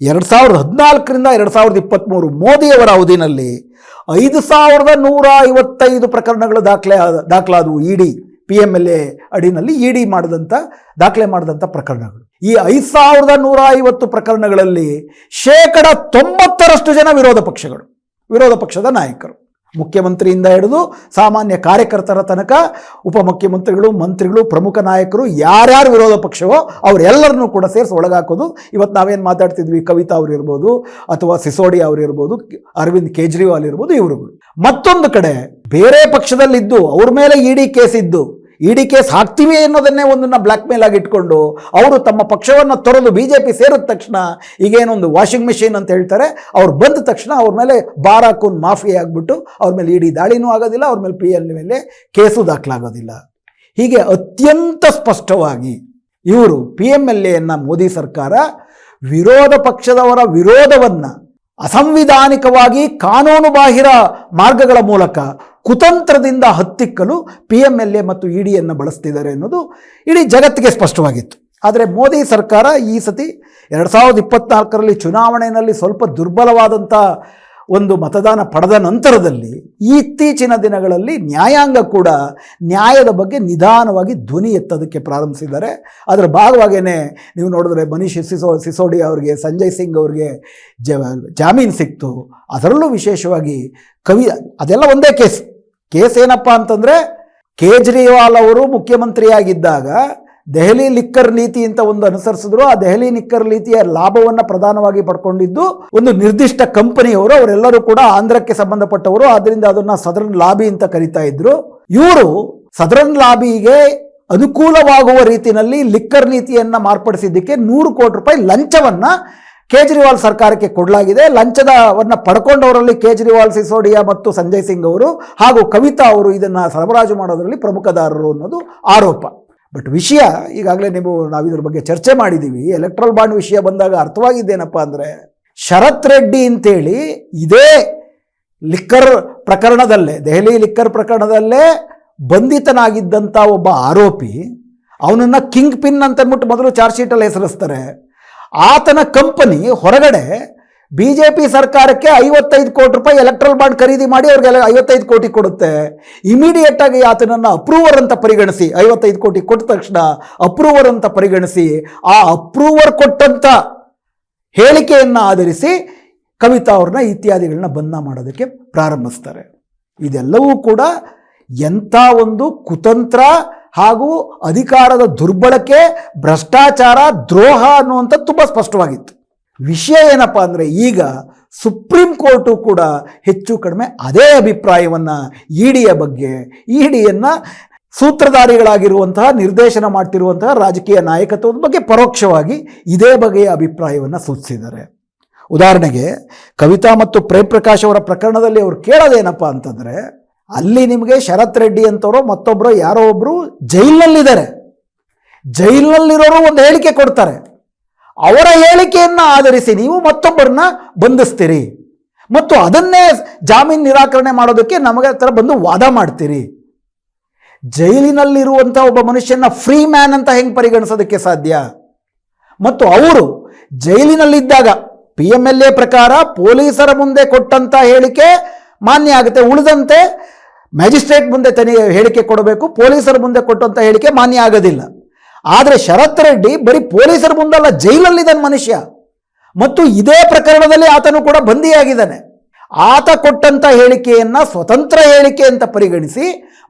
ಎರಡು ಸಾವಿರದ ಹದಿನಾಲ್ಕರಿಂದ ಎರಡು ಸಾವಿರದ ಇಪ್ಪತ್ತ್ಮೂರು ಮೋದಿಯವರ ಅವಧಿನಲ್ಲಿ ಐದು ಸಾವಿರದ ನೂರ ಐವತ್ತೈದು ಪ್ರಕರಣಗಳು ದಾಖಲೆ ದಾಖಲಾದವು E ED P M L A ಅಡಿನಲ್ಲಿ ED ಮಾಡಿದಂಥ ದಾಖಲೆ ಮಾಡಿದಂಥ ಪ್ರಕರಣಗಳು. ಈ ಐದು ಸಾವಿರದ ನೂರ ಐವತ್ತು ಪ್ರಕರಣಗಳಲ್ಲಿ ಶೇಕಡ ತೊಂಬತ್ತರಷ್ಟು ಜನ ವಿರೋಧ ಪಕ್ಷಗಳು, ವಿರೋಧ ಪಕ್ಷದ ನಾಯಕರು. ಮುಖ್ಯಮಂತ್ರಿಯಿಂದ ಹಿಡಿದು ಸಾಮಾನ್ಯ ಕಾರ್ಯಕರ್ತರ ತನಕ ಉಪಮುಖ್ಯಮಂತ್ರಿಗಳು, ಮಂತ್ರಿಗಳು, ಪ್ರಮುಖ ನಾಯಕರು ಯಾರ್ಯಾರು ವಿರೋಧ ಪಕ್ಷವೋ ಅವರೆಲ್ಲರನ್ನೂ ಕೂಡ ಸೇರಿಸಿ ಒಳಗಾಕೋದು. ಇವತ್ತು ನಾವೇನು ಮಾತಾಡ್ತಿದ್ವಿ? ಕವಿತಾ ಅವರು ಇರ್ಬೋದು ಅಥವಾ ಸಿಸೋಡಿ ಅವರು ಇರ್ಬೋದು ಅರವಿಂದ್ ಕೇಜ್ರಿವಾಲ್ ಇರ್ಬೋದು, ಇವರುಗಳು. ಮತ್ತೊಂದು ಕಡೆ ಬೇರೆ ಪಕ್ಷದಲ್ಲಿದ್ದು, ಅವ್ರ ಮೇಲೆ ಇಡಿ ಕೇಸ್ ಇದ್ದು ಇಡಿ ಕೇಸ್ ಹಾಕ್ತೀವಿ ಅನ್ನೋದನ್ನೇ ಒಂದನ್ನು ಬ್ಲ್ಯಾಕ್ ಮೇಲ್ ಆಗಿ ಇಟ್ಕೊಂಡು ಅವರು ತಮ್ಮ ಪಕ್ಷವನ್ನು ತೊರೆದು ಬಿ ಜೆ ಪಿ ಸೇರಿದ ತಕ್ಷಣ ಈಗೇನೊಂದು ವಾಷಿಂಗ್ ಮೆಷಿನ್ ಅಂತ ಹೇಳ್ತಾರೆ, ಅವ್ರು ಬಂದ ತಕ್ಷಣ ಅವ್ರ ಮೇಲೆ ಬಾರಾಕೂನ್ ಮಾಫಿ ಆಗಿಬಿಟ್ಟು ಅವ್ರ ಮೇಲೆ ಇಡೀ ದಾಳಿನೂ ಆಗೋದಿಲ್ಲ, ಅವ್ರ ಮೇಲೆ ಪಿ ಎಲ್ ಮೇಲೆ ಕೇಸು ದಾಖಲಾಗೋದಿಲ್ಲ. ಹೀಗೆ ಅತ್ಯಂತ ಸ್ಪಷ್ಟವಾಗಿ ಇವರು ಪಿ ಎಂ ಎಲ್ ಮೋದಿ ಸರ್ಕಾರ ವಿರೋಧ ಪಕ್ಷದವರ ವಿರೋಧವನ್ನು ಅಸಂವಿಧಾನಿಕವಾಗಿ ಕಾನೂನು ಬಾಹಿರ ಮಾರ್ಗಗಳ ಮೂಲಕ ಕುತಂತ್ರದಿಂದ ಹತ್ತಿಕ್ಕಲು ಪಿ ಎಂ ಎಲ್ ಎ ಮತ್ತು ಇ ಡಿಯನ್ನು ಬಳಸ್ತಿದ್ದಾರೆ ಅನ್ನೋದು ಇಡೀ ಜಗತ್ತಿಗೆ ಸ್ಪಷ್ಟವಾಗಿತ್ತು. ಆದರೆ ಮೋದಿ ಸರ್ಕಾರ ಈ ಸತಿ ಎರಡು ಸಾವಿರದ ಇಪ್ಪತ್ನಾಲ್ಕರಲ್ಲಿ ಚುನಾವಣೆಯಲ್ಲಿ ಸ್ವಲ್ಪ ದುರ್ಬಲವಾದಂಥ ಒಂದು ಮತದಾನ ಪಡೆದ ನಂತರದಲ್ಲಿ ಇತ್ತೀಚಿನ ದಿನಗಳಲ್ಲಿ ನ್ಯಾಯಾಂಗ ಕೂಡ ನ್ಯಾಯದ ಬಗ್ಗೆ ನಿಧಾನವಾಗಿ ಧ್ವನಿ ಎತ್ತೋದಕ್ಕೆ ಪ್ರಾರಂಭಿಸಿದ್ದಾರೆ. ಅದರ ಭಾಗವಾಗೇನೆ ನೀವು ನೋಡಿದ್ರೆ ಮನೀಷ್ ಸಿಸೋ ಸಿಸೋಡಿ ಅವರಿಗೆ, ಸಂಜಯ್ ಸಿಂಗ್ ಅವರಿಗೆ ಜ, ಜಾಮೀನು ಸಿಕ್ತು. ಅದರಲ್ಲೂ ವಿಶೇಷವಾಗಿ ಕವಿ, ಅದೆಲ್ಲ ಒಂದೇ ಕೇಸ್. ಕೇಸ್ ಏನಪ್ಪ ಅಂತಂದರೆ ಕೇಜ್ರಿವಾಲ್ ಅವರು ಮುಖ್ಯಮಂತ್ರಿಯಾಗಿದ್ದಾಗ ದೆಹಲಿ ಲಿಕ್ಕರ್ ನೀತಿ ಅಂತ ಒಂದು ಅನುಸರಿಸಿದ್ರು. ಆ ದೆಹಲಿ ಲಿಕ್ಕರ್ ನೀತಿಯ ಲಾಭವನ್ನು ಪ್ರಧಾನವಾಗಿ ಪಡ್ಕೊಂಡಿದ್ದು ಒಂದು ನಿರ್ದಿಷ್ಟ ಕಂಪನಿಯವರು, ಅವರೆಲ್ಲರೂ ಕೂಡ ಆಂಧ್ರಕ್ಕೆ ಸಂಬಂಧಪಟ್ಟವರು. ಆದ್ದರಿಂದ ಅದನ್ನ ಸದರನ್ ಲಾಬಿ ಅಂತ ಕರಿತಾ ಇದ್ರು. ಇವರು ಸದರನ್ ಲಾಬಿಗೆ ಅನುಕೂಲವಾಗುವ ರೀತಿಯಲ್ಲಿ ಲಿಕ್ಕರ್ ನೀತಿಯನ್ನ ಮಾರ್ಪಡಿಸಿದ್ದಕ್ಕೆ ನೂರು ಕೋಟಿ ರೂಪಾಯಿ ಲಂಚವನ್ನ ಕೇಜ್ರಿವಾಲ್ ಸರ್ಕಾರಕ್ಕೆ ಕೊಡಲಾಗಿದೆ. ಲಂಚದವನ್ನು ಪಡ್ಕೊಂಡವರಲ್ಲಿ ಕೇಜ್ರಿವಾಲ್ ಸಿಸೋಡಿಯಾ ಮತ್ತು ಸಂಜಯ್ ಸಿಂಗ್ ಅವರು ಹಾಗೂ ಕವಿತಾ ಅವರು ಇದನ್ನ ಸರಬರಾಜು ಮಾಡೋದರಲ್ಲಿ ಪ್ರಮುಖದಾರರು ಅನ್ನೋದು ಆರೋಪ. ಬಟ್ ವಿಷಯ ಈಗಾಗಲೇ ನೀವು ನಾವು ಇದ್ರ ಬಗ್ಗೆ ಚರ್ಚೆ ಮಾಡಿದ್ದೀವಿ ಎಲೆಕ್ಟ್ರಲ್ ಬಾಂಡ್ ವಿಷಯ ಬಂದಾಗ ಅರ್ಥವಾಗಿದ್ದೇನಪ್ಪ ಅಂದರೆ ಶರತ್ ರೆಡ್ಡಿ ಅಂತೇಳಿ ಇದೇ ಲಿಕ್ಕರ್ ಪ್ರಕರಣದಲ್ಲೇ, ದೆಹಲಿ ಲಿಕ್ಕರ್ ಪ್ರಕರಣದಲ್ಲೇ ಬಂಧಿತನಾಗಿದ್ದಂಥ ಒಬ್ಬ ಆರೋಪಿ, ಅವನನ್ನು ಕಿಂಗ್ ಪಿನ್ ಅಂತ ಅಂದ್ಬಿಟ್ಟು ಮೊದಲು ಚಾರ್ಜ್ ಶೀಟಲ್ಲಿ ಹೆಸರಿಸ್ತಾರೆ. ಆತನ ಕಂಪನಿ ಹೊರಗಡೆ ಬಿ ಜೆ ಪಿ ಸರ್ಕಾರಕ್ಕೆ ಐವತ್ತೈದು ಕೋಟಿ ರೂಪಾಯಿ ಎಲೆಕ್ಟ್ರಲ್ ಬಾಂಡ್ ಖರೀದಿ ಮಾಡಿ ಅವ್ರಿಗೆ ಐವತ್ತೈದು ಕೋಟಿ ಕೊಡುತ್ತೆ. ಇಮಿಡಿಯೇಟ್ ಆಗಿ ಆತನನ್ನು ಅಪ್ರೂವರ್ ಅಂತ ಪರಿಗಣಿಸಿ, ಐವತ್ತೈದು ಕೋಟಿ ಕೊಟ್ಟ ತಕ್ಷಣ ಅಪ್ರೂವರ್ ಅಂತ ಪರಿಗಣಿಸಿ, ಆ ಅಪ್ರೂವರ್ ಕೊಟ್ಟಂತ ಹೇಳಿಕೆಯನ್ನು ಆಧರಿಸಿ ಕವಿತಾ ಅವ್ರನ್ನ ಇತ್ಯಾದಿಗಳನ್ನ ಬಂಧನ ಮಾಡೋದಕ್ಕೆ ಪ್ರಾರಂಭಿಸ್ತಾರೆ. ಇದೆಲ್ಲವೂ ಕೂಡ ಎಂಥ ಒಂದು ಕುತಂತ್ರ ಹಾಗೂ ಅಧಿಕಾರದ ದುರ್ಬಳಕೆ, ಭ್ರಷ್ಟಾಚಾರ, ದ್ರೋಹ ಅನ್ನುವಂಥದ್ದು ತುಂಬ ಸ್ಪಷ್ಟವಾಗಿತ್ತು. ವಿಷಯ ಏನಪ್ಪ ಅಂದರೆ ಈಗ ಸುಪ್ರೀಂ ಕೋರ್ಟು ಕೂಡ ಹೆಚ್ಚು ಕಡಿಮೆ ಅದೇ ಅಭಿಪ್ರಾಯವನ್ನು ಇಡಿಯ ಬಗ್ಗೆ ಇಡಿಯನ್ನು ಸೂತ್ರಧಾರಿಗಳಾಗಿರುವಂತಹ, ನಿರ್ದೇಶನ ಮಾಡ್ತಿರುವಂತಹ ರಾಜಕೀಯ ನಾಯಕತ್ವದ ಬಗ್ಗೆ ಪರೋಕ್ಷವಾಗಿ ಇದೇ ಬಗೆಯ ಅಭಿಪ್ರಾಯವನ್ನು ಸೂಚಿಸಿದ್ದಾರೆ. ಉದಾಹರಣೆಗೆ, ಕವಿತಾ ಮತ್ತು ಪ್ರೇಮ್ ಪ್ರಕಾಶ್ ಅವರ ಪ್ರಕರಣದಲ್ಲಿ ಅವರು ಕೇಳೋದೇನಪ್ಪ ಅಂತಂದರೆ, ಅಲ್ಲಿ ನಿಮಗೆ ಶರತ್ ರೆಡ್ಡಿ ಅಂತವರು ಮತ್ತೊಬ್ಬರು ಯಾರೋ ಒಬ್ಬರು ಜೈಲಿನಲ್ಲಿದ್ದಾರೆ. ಜೈಲಿನಲ್ಲಿರೋರು ಒಂದು ಹೇಳಿಕೆ ಕೊಡ್ತಾರೆ. ಅವರ ಹೇಳಿಕೆಯನ್ನು ಆಧರಿಸಿ ನೀವು ಮತ್ತೊಬ್ಬರನ್ನ ಬಂಧಿಸ್ತೀರಿ. ಮತ್ತು ಅದನ್ನೇ ಜಾಮೀನು ನಿರಾಕರಣೆ ಮಾಡೋದಕ್ಕೆ ನಮಗೆ ಥರ ಬಂದು ವಾದ ಮಾಡ್ತೀರಿ. ಜೈಲಿನಲ್ಲಿರುವಂಥ ಒಬ್ಬ ಮನುಷ್ಯನ ಫ್ರೀ ಮ್ಯಾನ್ ಅಂತ ಹೆಂಗೆ ಪರಿಗಣಿಸೋದಕ್ಕೆ ಸಾಧ್ಯ? ಮತ್ತು ಅವರು ಜೈಲಿನಲ್ಲಿದ್ದಾಗ ಪಿ ಎಂ ಎಲ್ ಎ ಪ್ರಕಾರ ಪೊಲೀಸರ ಮುಂದೆ ಕೊಟ್ಟಂತ ಹೇಳಿಕೆ ಮಾನ್ಯ ಆಗುತ್ತೆ. ಉಳಿದಂತೆ ಮ್ಯಾಜಿಸ್ಟ್ರೇಟ್ ಮುಂದೆ ತನಿ ಹೇಳಿಕೆ ಕೊಡಬೇಕು. ಪೊಲೀಸರ ಮುಂದೆ ಕೊಟ್ಟಂತ ಹೇಳಿಕೆ ಮಾನ್ಯ ಆಗೋದಿಲ್ಲ. ಆದರೆ ಶರತ್ ರೆಡ್ಡಿ ಬರೀ ಪೊಲೀಸರ ಮುಂದಲ್ಲ ಜೈಲಲ್ಲಿದ್ದಾನೆ ಮನುಷ್ಯ. ಮತ್ತು ಇದೇ ಪ್ರಕರಣದಲ್ಲಿ ಆತನು ಕೂಡ ಬಂದಿಯಾಗಿದ್ದಾನೆ. ಆತ ಕೊಟ್ಟಂತ ಹೇಳಿಕೆಯನ್ನು ಸ್ವತಂತ್ರ ಹೇಳಿಕೆ ಅಂತ ಪರಿಗಣಿಸಿ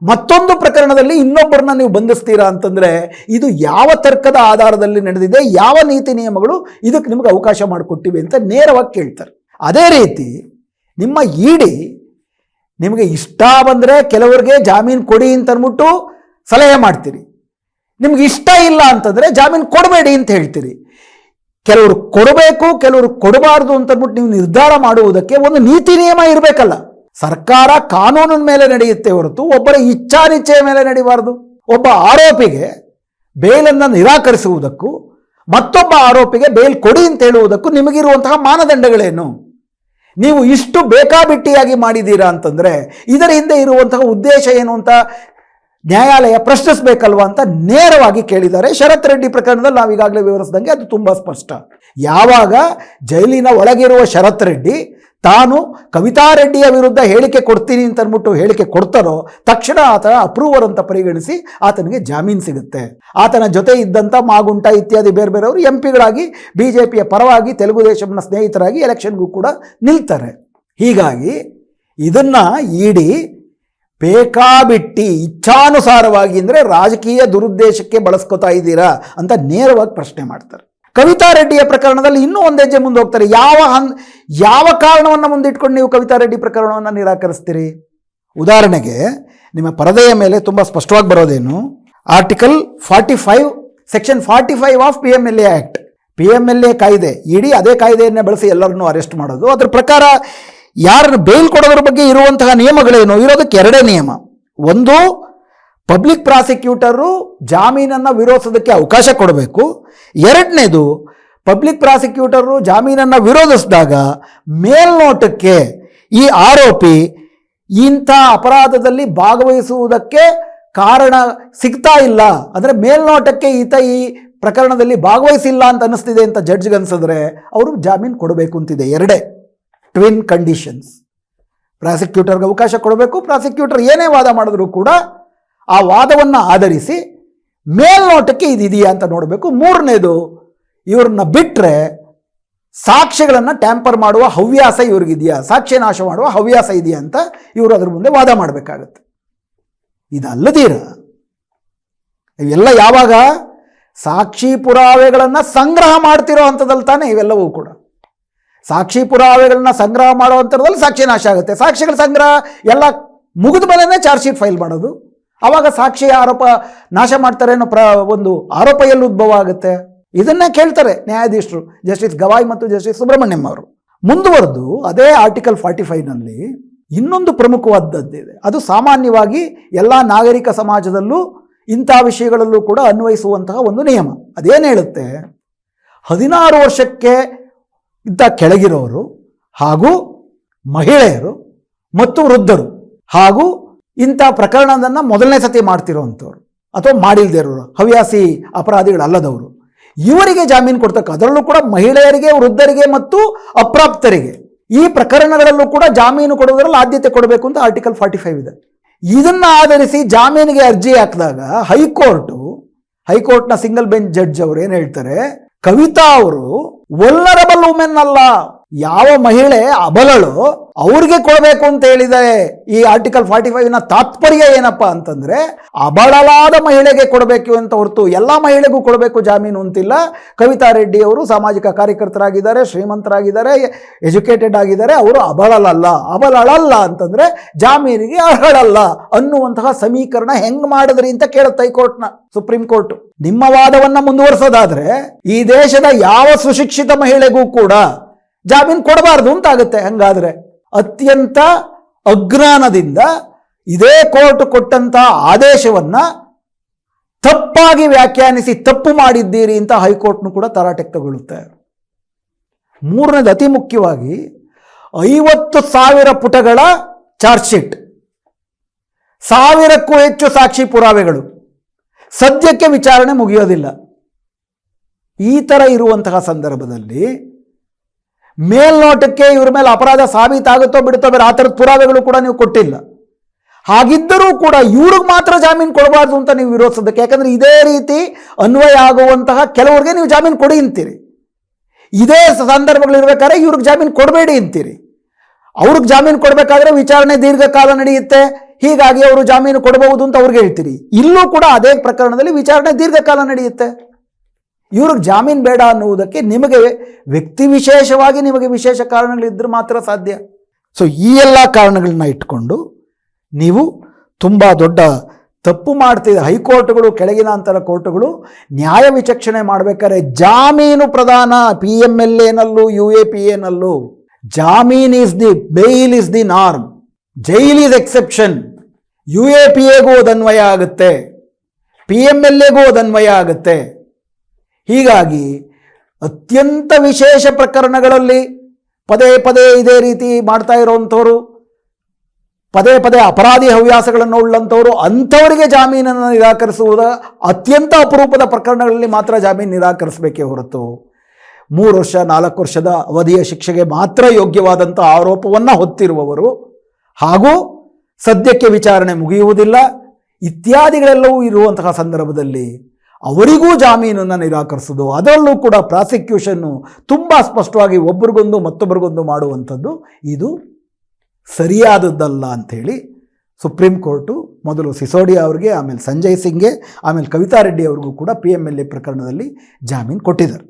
ಮತ್ತೊಂದು ಪ್ರಕರಣದಲ್ಲಿ ಇನ್ನೊಬ್ಬರನ್ನ ನೀವು ಬಂಧಿಸ್ತೀರಾ ಅಂತಂದ್ರೆ ಇದು ಯಾವ ತರ್ಕದ ಆಧಾರದಲ್ಲಿ ನಡೆದಿದೆ, ಯಾವ ನೀತಿ ನಿಯಮಗಳು ಇದಕ್ಕೆ ನಿಮಗೆ ಅವಕಾಶ ಮಾಡಿಕೊಟ್ಟಿವೆ ಅಂತ ನೇರವಾಗಿ ಕೇಳ್ತಾರೆ. ಅದೇ ರೀತಿ ನಿಮ್ಮ ಇಡಿ ನಿಮಗೆ ಇಷ್ಟ ಬಂದರೆ ಕೆಲವರಿಗೆ ಜಾಮೀನು ಕೊಡಿ ಅಂತ ಅಂದ್ಬಿಟ್ಟು ಸಲಹೆ ಮಾಡ್ತೀರಿ. ನಿಮ್ಗೆ ಇಷ್ಟ ಇಲ್ಲ ಅಂತಂದರೆ ಜಾಮೀನು ಕೊಡಬೇಡಿ ಅಂತ ಹೇಳ್ತೀರಿ. ಕೆಲವರು ಕೊಡಬೇಕು, ಕೆಲವರು ಕೊಡಬಾರ್ದು ಅಂತ ಅಂದ್ಬಿಟ್ಟು ನೀವು ನಿರ್ಧಾರ ಮಾಡುವುದಕ್ಕೆ ಒಂದು ನೀತಿ ನಿಯಮ ಇರಬೇಕಲ್ಲ. ಸರ್ಕಾರ ಕಾನೂನಿನ ಮೇಲೆ ನಡೆಯುತ್ತೆ ಹೊರತು ಒಬ್ಬರ ಇಚ್ಛಾನಿಚ್ಛೆಯ ಮೇಲೆ ನಡೆಯಬಾರದು ಒಬ್ಬ ಆರೋಪಿಗೆ ಬೇಲನ್ನು ನಿರಾಕರಿಸುವುದಕ್ಕೂ, ಮತ್ತೊಬ್ಬ ಆರೋಪಿಗೆ ಬೇಲ್ ಕೊಡಿ ಅಂತ ಹೇಳುವುದಕ್ಕೂ ನಿಮಗಿರುವಂತಹ ಮಾನದಂಡಗಳೇನು? ನೀವು ಇಷ್ಟು ಬೇಕಾಬಿಟ್ಟಿಯಾಗಿ ಮಾಡಿದ್ದೀರಾ ಅಂತಂದರೆ ಇದರ ಹಿಂದೆ ಇರುವಂತಹ ಉದ್ದೇಶ ಏನು ಅಂತ ನ್ಯಾಯಾಲಯ ಪ್ರಶ್ನಿಸಬೇಕಲ್ವಾ ಅಂತ ನೇರವಾಗಿ ಕೇಳಿದ್ದಾರೆ. ಶರತ್ ರೆಡ್ಡಿ ಪ್ರಕರಣದಲ್ಲಿ ನಾವು ಈಗಾಗಲೇ ವಿವರಿಸಿದಂಗೆ ಅದು ತುಂಬ ಸ್ಪಷ್ಟ. ಯಾವಾಗ ಜೈಲಿನ ಒಳಗಿರುವ ಶರತ್ ರೆಡ್ಡಿ ತಾನು ಕವಿತಾ ರೆಡ್ಡಿಯ ವಿರುದ್ಧ ಹೇಳಿಕೆ ಕೊಡ್ತೀನಿ ಅಂತ ಅಂದ್ಬಿಟ್ಟು ಹೇಳಿಕೆ ಕೊಡ್ತಾರೋ, ತಕ್ಷಣ ಆತ ಅಪ್ರೂವರ್ ಅಂತ ಪರಿಗಣಿಸಿ ಆತನಿಗೆ ಜಾಮೀನು ಸಿಗುತ್ತೆ. ಆತನ ಜೊತೆ ಇದ್ದಂಥ ಮಾಗುಂಟ ಇತ್ಯಾದಿ ಬೇರೆ ಬೇರೆಯವರು ಎಂ ಪಿಗಳಾಗಿ ಬಿ ಜೆ ಪಿಯ ಪರವಾಗಿ, ತೆಲುಗು ದೇಶಮ್ನ ಸ್ನೇಹಿತರಾಗಿ, ಎಲೆಕ್ಷನ್ಗೂ ಕೂಡ ನಿಲ್ತಾರೆ. ಹೀಗಾಗಿ ಇದನ್ನು ಇಡಿ ಬೇಕಾಬಿಟ್ಟಿ ಇಚ್ಛಾನುಸಾರವಾಗಿ ಅಂದರೆ ರಾಜಕೀಯ ದುರುದ್ದೇಶಕ್ಕೆ ಬಳಸ್ಕೋತಾ ಇದ್ದೀರಾ ಅಂತ ನೇರವಾಗಿ ಪ್ರಶ್ನೆ ಮಾಡ್ತಾರೆ. ಕವಿತಾ ರೆಡ್ಡಿಯ ಪ್ರಕರಣದಲ್ಲಿ ಇನ್ನೂ ಒಂದು ಹೆಜ್ಜೆ ಮುಂದೆ ಹೋಗ್ತಾರೆ. ಯಾವ ಹನ್, ಯಾವ ಕಾರಣವನ್ನು ಮುಂದಿಟ್ಕೊಂಡು ನೀವು ಕವಿತಾ ರೆಡ್ಡಿ ಪ್ರಕರಣವನ್ನು ನಿರಾಕರಿಸ್ತೀರಿ? ಉದಾಹರಣೆಗೆ, ನಿಮ್ಮ ಪರದೆಯ ಮೇಲೆ ತುಂಬ ಸ್ಪಷ್ಟವಾಗಿ ಬರೋದೇನು? Article forty five, section forty five of P M L A act P M L A ಕಾಯ್ದೆ, ಇಡೀ ಅದೇ ಕಾಯ್ದೆಯನ್ನೇ ಬಳಸಿ ಎಲ್ಲರನ್ನೂ ಅರೆಸ್ಟ್ ಮಾಡೋದು. ಅದರ ಪ್ರಕಾರ ಯಾರನ್ನು ಬೇಲ್ ಕೊಡೋದ್ರ ಬಗ್ಗೆ ಇರುವಂತಹ ನಿಯಮಗಳೇನು? ಇರೋದಕ್ಕೆ ಎರಡೇ ನಿಯಮ. ಒಂದು ಪಬ್ಲಿಕ್ ಪ್ರಾಸಿಕ್ಯೂಟರು ಜಾಮೀನನ್ನು ವಿರೋಧಿಸೋದಕ್ಕೆ ಅವಕಾಶ ಕೊಡಬೇಕು. ಎರಡನೇದು ಪಬ್ಲಿಕ್ ಪ್ರಾಸಿಕ್ಯೂಟರು ಜಾಮೀನನ್ನು ವಿರೋಧಿಸಿದಾಗ ಮೇಲ್ನೋಟಕ್ಕೆ ಈ ಆರೋಪಿ ಇಂಥ ಅಪರಾಧದಲ್ಲಿ ಭಾಗವಹಿಸುವುದಕ್ಕೆ ಕಾರಣ ಸಿಗ್ತಾ ಇಲ್ಲ. ಅಂದರೆ ಮೇಲ್ನೋಟಕ್ಕೆ ಈತ ಈ ಪ್ರಕರಣದಲ್ಲಿ ಭಾಗವಹಿಸಿಲ್ಲ ಅಂತ ಅನ್ನಿಸ್ತಿದೆ ಅಂತ ಜಡ್ಜ್ಗೆ ಅನಿಸಿದ್ರೆ, ಅವರು ಜಾಮೀನು ಕೊಡಬೇಕು ಅಂತಿದೆ ಎರಡೇ. ಟ್ವಿನ್ ಕಂಡೀಷನ್ಸ್ ಪ್ರಾಸಿಕ್ಯೂಟರ್ಗೆ ಅವಕಾಶ ಕೊಡಬೇಕು ಪ್ರಾಸಿಕ್ಯೂಟರ್ ಏನೇ ವಾದ ಮಾಡಿದ್ರೂ ಕೂಡ ಆ ವಾದವನ್ನು ಆಧರಿಸಿ ಮೇಲ್ನೋಟಕ್ಕೆ ಇದಿದೆಯಾ ಅಂತ ನೋಡಬೇಕು. ಮೂರನೇದು, ಇವ್ರನ್ನ ಬಿಟ್ಟರೆ ಸಾಕ್ಷ್ಯಗಳನ್ನು ಟ್ಯಾಂಪರ್ ಮಾಡುವ ಹವ್ಯಾಸ ಇವ್ರಿಗಿದೆಯಾ, ಸಾಕ್ಷ್ಯ ನಾಶ ಮಾಡುವ ಹವ್ಯಾಸ ಇದೆಯಾ ಅಂತ ಇವರು ಅದ್ರ ಮುಂದೆ ವಾದ ಮಾಡಬೇಕಾಗತ್ತೆ. ಇದಲ್ಲದೀರ, ಇವೆಲ್ಲ ಯಾವಾಗ ಸಾಕ್ಷಿ ಪುರಾವೆಗಳನ್ನು ಸಂಗ್ರಹ ಮಾಡ್ತಿರೋ ಅಂಥದ್ದಲ್ಲಿ ತಾನೇ ಇವೆಲ್ಲವೂ ಕೂಡ. ಸಾಕ್ಷಿ ಪುರಾವೆಗಳನ್ನ ಸಂಗ್ರಹ ಮಾಡುವಂಥದ್ರಲ್ಲಿ ಸಾಕ್ಷಿ ನಾಶ ಆಗುತ್ತೆ. ಸಾಕ್ಷಿಗಳ ಸಂಗ್ರಹ ಎಲ್ಲ ಮುಗಿದ ಮೇಲೇ ಚಾರ್ಜ್ ಶೀಟ್ ಫೈಲ್ ಮಾಡೋದು. ಆವಾಗ ಸಾಕ್ಷಿಯ ಆರೋಪ ನಾಶ ಮಾಡ್ತಾರೆ ಅನ್ನೋ ಪ್ರ ಒಂದು ಆರೋಪ ಎಲ್ಲಿ ಉದ್ಭವ ಆಗುತ್ತೆ. ಇದನ್ನೇ ಕೇಳ್ತಾರೆ ನ್ಯಾಯಾಧೀಶರು, ಜಸ್ಟಿಸ್ ಗವಾಯ್ ಮತ್ತು ಜಸ್ಟಿಸ್ ಸುಬ್ರಹ್ಮಣ್ಯಂ ಅವರು. ಮುಂದುವರೆದು ಅದೇ ಆರ್ಟಿಕಲ್ ಫಾರ್ಟಿ ಫೈವ್ನಲ್ಲಿ ಇನ್ನೊಂದು ಪ್ರಮುಖವಾದದ್ದಿದೆ ಅದು ಸಾಮಾನ್ಯವಾಗಿ ಎಲ್ಲ ನಾಗರಿಕ ಸಮಾಜದಲ್ಲೂ ಇಂಥ ವಿಷಯಗಳಲ್ಲೂ ಕೂಡ ಅನ್ವಯಿಸುವಂತಹ ಒಂದು ನಿಯಮ. ಅದೇನು ಹೇಳುತ್ತೆ? ಹದಿನಾರು ವರ್ಷಕ್ಕೆ ಇದ್ದ ಕೆಳಗಿರೋರು ಹಾಗೂ ಮಹಿಳೆಯರು ಮತ್ತು ವೃದ್ಧರು ಹಾಗೂ ಇಂಥ ಪ್ರಕರಣದನ್ನು ಮೊದಲನೇ ಸತಿ ಮಾಡ್ತಿರೋವಂಥವ್ರು ಅಥವಾ ಮಾಡಿಲ್ದೇ ಇರೋರು, ಹವ್ಯಾಸಿ ಅಪರಾಧಿಗಳಲ್ಲದವರು. ಇವರಿಗೆ ಜಾಮೀನು ಕೊಡ್ತಕ್ಕ, ಅದರಲ್ಲೂ ಕೂಡ ಮಹಿಳೆಯರಿಗೆ, ವೃದ್ಧರಿಗೆ ಮತ್ತು ಅಪ್ರಾಪ್ತರಿಗೆ ಈ ಪ್ರಕರಣಗಳಲ್ಲೂ ಕೂಡ ಜಾಮೀನು ಕೊಡುವುದರಲ್ಲಿ ಆದ್ಯತೆ ಕೊಡಬೇಕು ಅಂತ ಆರ್ಟಿಕಲ್ ಫಾರ್ಟಿ ಫೈವ್ ಇದೆ. ಇದನ್ನ ಆಧರಿಸಿ ಜಾಮೀನಿಗೆ ಅರ್ಜಿ ಹಾಕಿದಾಗ ಹೈಕೋರ್ಟು, ಹೈಕೋರ್ಟ್ನ ಸಿಂಗಲ್ ಬೆಂಚ್ ಜಡ್ಜ್ ಅವರು ಏನು ಹೇಳ್ತಾರೆ ಕವಿತಾ ಅವರು ವಲ್ನರಬಲ್ ವುಮೆನ್ ಅಲ್ಲ ಯಾವ ಮಹಿಳೆ ಅಬಲಳು ಅವ್ರಿಗೆ ಕೊಡಬೇಕು ಅಂತ ಹೇಳಿದರೆ ಈ ಆರ್ಟಿಕಲ್ ಫಾರ್ಟಿ ಫೈವ್ನ ತಾತ್ಪರ್ಯ ಏನಪ್ಪ ಅಂತಂದ್ರೆ ಅಬಳಲಾದ ಮಹಿಳೆಗೆ ಕೊಡಬೇಕು ಅಂತ ಹೊರತು ಎಲ್ಲ ಮಹಿಳೆಗೂ ಕೊಡಬೇಕು ಜಾಮೀನು ಅಂತಿಲ್ಲ. ಕವಿತಾ ರೆಡ್ಡಿ ಅವರು ಸಾಮಾಜಿಕ ಕಾರ್ಯಕರ್ತರಾಗಿದ್ದಾರೆ, ಶ್ರೀಮಂತರಾಗಿದ್ದಾರೆ ಎಜುಕೇಟೆಡ್ ಆಗಿದ್ದಾರೆ. ಅವರು ಅಬಳಲಲ್ಲ ಅಬಲಳಲ್ಲ ಅಂತಂದ್ರೆ ಜಾಮೀನಿಗೆ ಅರ್ಹಳಲ್ಲ ಅನ್ನುವಂತಹ ಸಮೀಕರಣ ಹೆಂಗ್ ಮಾಡಿದ್ರಿ ಅಂತ ಕೇಳುತ್ತೆ ಹೈಕೋರ್ಟ್ನ, ಸುಪ್ರೀಂ ಕೋರ್ಟ್. ನಿಮ್ಮ ವಾದವನ್ನ ಮುಂದುವರಿಸೋದಾದ್ರೆ, ಈ ದೇಶದ ಯಾವ ಸುಶಿಕ್ಷಿತ ಮಹಿಳೆಗೂ ಕೂಡ ಜಾಮೀನು ಕೊಡಬಾರ್ದು ಅಂತ ಆಗುತ್ತೆ ಹಂಗಾದ್ರೆ ಅತ್ಯಂತ ಅಜ್ಞಾನದಿಂದ ಇದೇ ಕೋರ್ಟ್ ಕೊಟ್ಟಂತ ಆದೇಶವನ್ನ ತಪ್ಪಾಗಿ ವ್ಯಾಖ್ಯಾನಿಸಿ ತಪ್ಪು ಮಾಡಿದ್ದೀರಿ ಅಂತ ಹೈಕೋರ್ಟ್ನು ಕೂಡ ತರಾಟೆಗೆ ತಗೊಳ್ಳುತ್ತೆ ಮೂರನೇದು ಅತಿ ಮುಖ್ಯವಾಗಿ ಐವತ್ತು ಸಾವಿರ ಪುಟಗಳ ಚಾರ್ಜ್ ಶೀಟ್. ಸಾವಿರಕ್ಕೂ ಹೆಚ್ಚು ಸಾಕ್ಷಿ ಪುರಾವೆಗಳು. ಸದ್ಯಕ್ಕೆ ವಿಚಾರಣೆ ಮುಗಿಯೋದಿಲ್ಲ. ಈ ಥರ ಇರುವಂತಹ ಸಂದರ್ಭದಲ್ಲಿ ಮೇಲ್ನೋಟಕ್ಕೆ ಇವ್ರ ಮೇಲೆ ಅಪರಾಧ ಸಾಬೀತಾಗುತ್ತೋ ಬಿಡುತ್ತೋ ಬೇರೆ ಆ ಥರದ ಪುರಾವೆಗಳು ಕೂಡ ನೀವು ಕೊಟ್ಟಿಲ್ಲ. ಹಾಗಿದ್ದರೂ ಕೂಡ ಇವ್ರಿಗೆ ಮಾತ್ರ ಜಾಮೀನು ಕೊಡಬಾರ್ದು ಅಂತ ನೀವು ವಿರೋಧಿಸೋದಕ್ಕೆ, ಯಾಕಂದರೆ ಇದೇ ರೀತಿ ಅನ್ವಯ ಆಗುವಂತಹ ಕೆಲವರಿಗೆ ನೀವು ಜಾಮೀನು ಕೊಡಿ ಅಂತೀರಿ. ಇದೇ ಸಂದರ್ಭಗಳಿರ್ಬೇಕಾದ್ರೆ ಇವ್ರಿಗೆ ಜಾಮೀನು ಕೊಡಬೇಡಿ ಅಂತೀರಿ. ಅವ್ರಿಗೆ ಜಾಮೀನು ಕೊಡಬೇಕಾದ್ರೆ ವಿಚಾರಣೆ ದೀರ್ಘಕಾಲ ನಡೆಯುತ್ತೆ, ಹೀಗಾಗಿ ಅವರು ಜಾಮೀನು ಕೊಡಬಹುದು ಅಂತ ಅವ್ರಿಗೆ ಹೇಳ್ತೀರಿ. ಇಲ್ಲೂ ಕೂಡ ಅದೇ ಪ್ರಕರಣದಲ್ಲಿ ವಿಚಾರಣೆ ದೀರ್ಘಕಾಲ ನಡೆಯುತ್ತೆ. ಇವ್ರಿಗೆ ಜಾಮೀನು ಬೇಡ ಅನ್ನುವುದಕ್ಕೆ ನಿಮಗೆ ವ್ಯಕ್ತಿ ವಿಶೇಷವಾಗಿ ನಿಮಗೆ ವಿಶೇಷ ಕಾರಣಗಳಿದ್ದರೆ ಮಾತ್ರ ಸಾಧ್ಯ. ಸೊ ಈ ಎಲ್ಲ ಕಾರಣಗಳನ್ನ ಇಟ್ಕೊಂಡು ನೀವು ತುಂಬ ದೊಡ್ಡ ತಪ್ಪು ಮಾಡ್ತಿದ್ದ ಹೈಕೋರ್ಟ್ಗಳು, ಕೆಳಗಿನ ಅಂತರ ಕೋರ್ಟ್ಗಳು ನ್ಯಾಯ ವಿಚಕ್ಷಣೆ ಮಾಡಬೇಕಾದ್ರೆ ಜಾಮೀನು ಪ್ರಧಾನ ಪಿ ಎಂ ಎಲ್ ಎನಲ್ಲೂ ಯು ಎ ಪಿ ಎನಲ್ಲೂ ಜಾಮೀನ್ is the bail is the norm jail is exception U A P ಎಗೂ ಅದನ್ವಯ ಆಗುತ್ತೆ. ಪಿ ಎಂ ಎಲ್ ಎಗೂ ಅದನ್ವಯ ಆಗುತ್ತೆ. ಹೀಗಾಗಿ ಅತ್ಯಂತ ವಿಶೇಷ ಪ್ರಕರಣಗಳಲ್ಲಿ ಪದೇ ಪದೇ ಇದೇ ರೀತಿ ಮಾಡ್ತಾ ಇರುವಂಥವರು ಪದೇ ಪದೇ ಅಪರಾಧಿ ಹವ್ಯಾಸಗಳನ್ನು ಉಳ್ಳಂಥವರು, ಅಂಥವರಿಗೆ ಜಾಮೀನನ್ನು ನಿರಾಕರಿಸುವುದ ಅತ್ಯಂತ ಅಪರೂಪದ ಪ್ರಕರಣಗಳಲ್ಲಿ ಮಾತ್ರ ಜಾಮೀನು ನಿರಾಕರಿಸಬೇಕೇ ಹೊರತು ಮೂರು ವರ್ಷ, ನಾಲ್ಕು ವರ್ಷದ ಅವಧಿಯ ಶಿಕ್ಷೆಗೆ ಮಾತ್ರ ಯೋಗ್ಯವಾದಂಥ ಆರೋಪವನ್ನು ಹೊತ್ತಿರುವವರು ಹಾಗೂ ಸದ್ಯಕ್ಕೆ ವಿಚಾರಣೆ ಮುಗಿಯುವುದಿಲ್ಲ. ಇತ್ಯಾದಿಗಳೆಲ್ಲವೂ ಇರುವಂತಹ ಸಂದರ್ಭದಲ್ಲಿ ಅವರಿಗೂ ಜಾಮೀನನ್ನು ನಿರಾಕರಿಸೋದು. ಅದರಲ್ಲೂ ಕೂಡ ಪ್ರಾಸಿಕ್ಯೂಷನ್ನು ತುಂಬ ಸ್ಪಷ್ಟವಾಗಿ ಒಬ್ರಿಗೊಂದು ಮತ್ತೊಬ್ಬರಿಗೊಂದು ಮಾಡುವಂಥದ್ದು. ಇದು ಸರಿಯಾದದ್ದಲ್ಲ ಅಂಥೇಳಿ ಸುಪ್ರೀಂ ಕೋರ್ಟು ಮೊದಲು ಸಿಸೋಡಿಯಾ ಅವರಿಗೆ, ಆಮೇಲೆ ಸಂಜಯ್ ಸಿಂಗ್ಗೆ ಆಮೇಲೆ ಕವಿತಾ ರೆಡ್ಡಿ ಅವ್ರಿಗೂ ಕೂಡ ಪಿ ಎಂ ಎಲ್ ಎ ಪ್ರಕರಣದಲ್ಲಿ ಜಾಮೀನು ಕೊಟ್ಟಿದ್ದಾರೆ.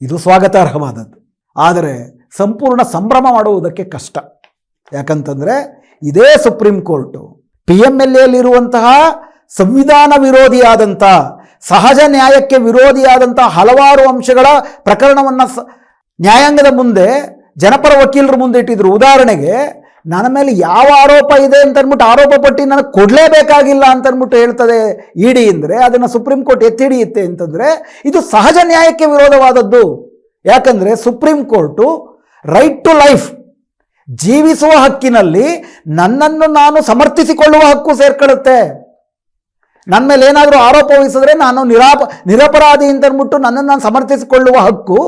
ಇದು ಸ್ವಾಗತಾರ್ಹವಾದದ್ದು. ಆದರೆ ಸಂಪೂರ್ಣ ಸಂಭ್ರಮ ಮಾಡುವುದಕ್ಕೆ ಕಷ್ಟ. ಯಾಕಂತಂದರೆ ಇದೇ supreme court P M L ಎಲ್ಲಿರುವಂತಹ ಸಂವಿಧಾನ ವಿರೋಧಿಯಾದಂಥ ಸಹಜ ನ್ಯಾಯಕ್ಕೆ ವಿರೋಧಿಯಾದಂಥ ಹಲವಾರು ಅಂಶಗಳ ಪ್ರಕರಣವನ್ನು ಸ, ನ್ಯಾಯಾಂಗದ ಮುಂದೆ, ಜನಪರ ವಕೀಲರ ಮುಂದೆ ಇಟ್ಟಿದ್ರು. ಉದಾಹರಣೆಗೆ, ನನ್ನ ಮೇಲೆ ಯಾವ ಆರೋಪ ಇದೆ ಅಂತ ಅಂದ್ಬಿಟ್ಟು ಆರೋಪ ಪಟ್ಟಿ ನನಗೆ ಕೊಡಲೇಬೇಕಾಗಿಲ್ಲ ಅಂತ ಅಂದ್ಬಿಟ್ಟು ಹೇಳ್ತದೆ ಇಡಿ ಅಂದರೆ, ಅದನ್ನು ಸುಪ್ರೀಂ ಕೋರ್ಟ್ ಎತ್ತಿಡಿಯುತ್ತೆ ಅಂತಂದರೆ, ಇದು ಸಹಜ ನ್ಯಾಯಕ್ಕೆ ವಿರೋಧವಾದದ್ದು. ಯಾಕಂದರೆ, supreme court right to life ಜೀವಿಸುವ ಹಕ್ಕಿನಲ್ಲಿ ನನ್ನನ್ನು ನಾನು ಸಮರ್ಥಿಸಿಕೊಳ್ಳುವ ಹಕ್ಕು ಸೇರ್ಕೊಳ್ಳುತ್ತೆ. ನನ್ನ ಮೇಲೆ ಏನಾದರೂ ಆರೋಪ ವಹಿಸಿದ್ರೆ ನಾನು ನಿರಾಪ, ನಿರಪರಾಧಿ ಅಂತ ಅಂದ್ಬಿಟ್ಟು ನನ್ನನ್ನು ನಾನು ಸಮರ್ಥಿಸಿಕೊಳ್ಳುವ ಹಕ್ಕು,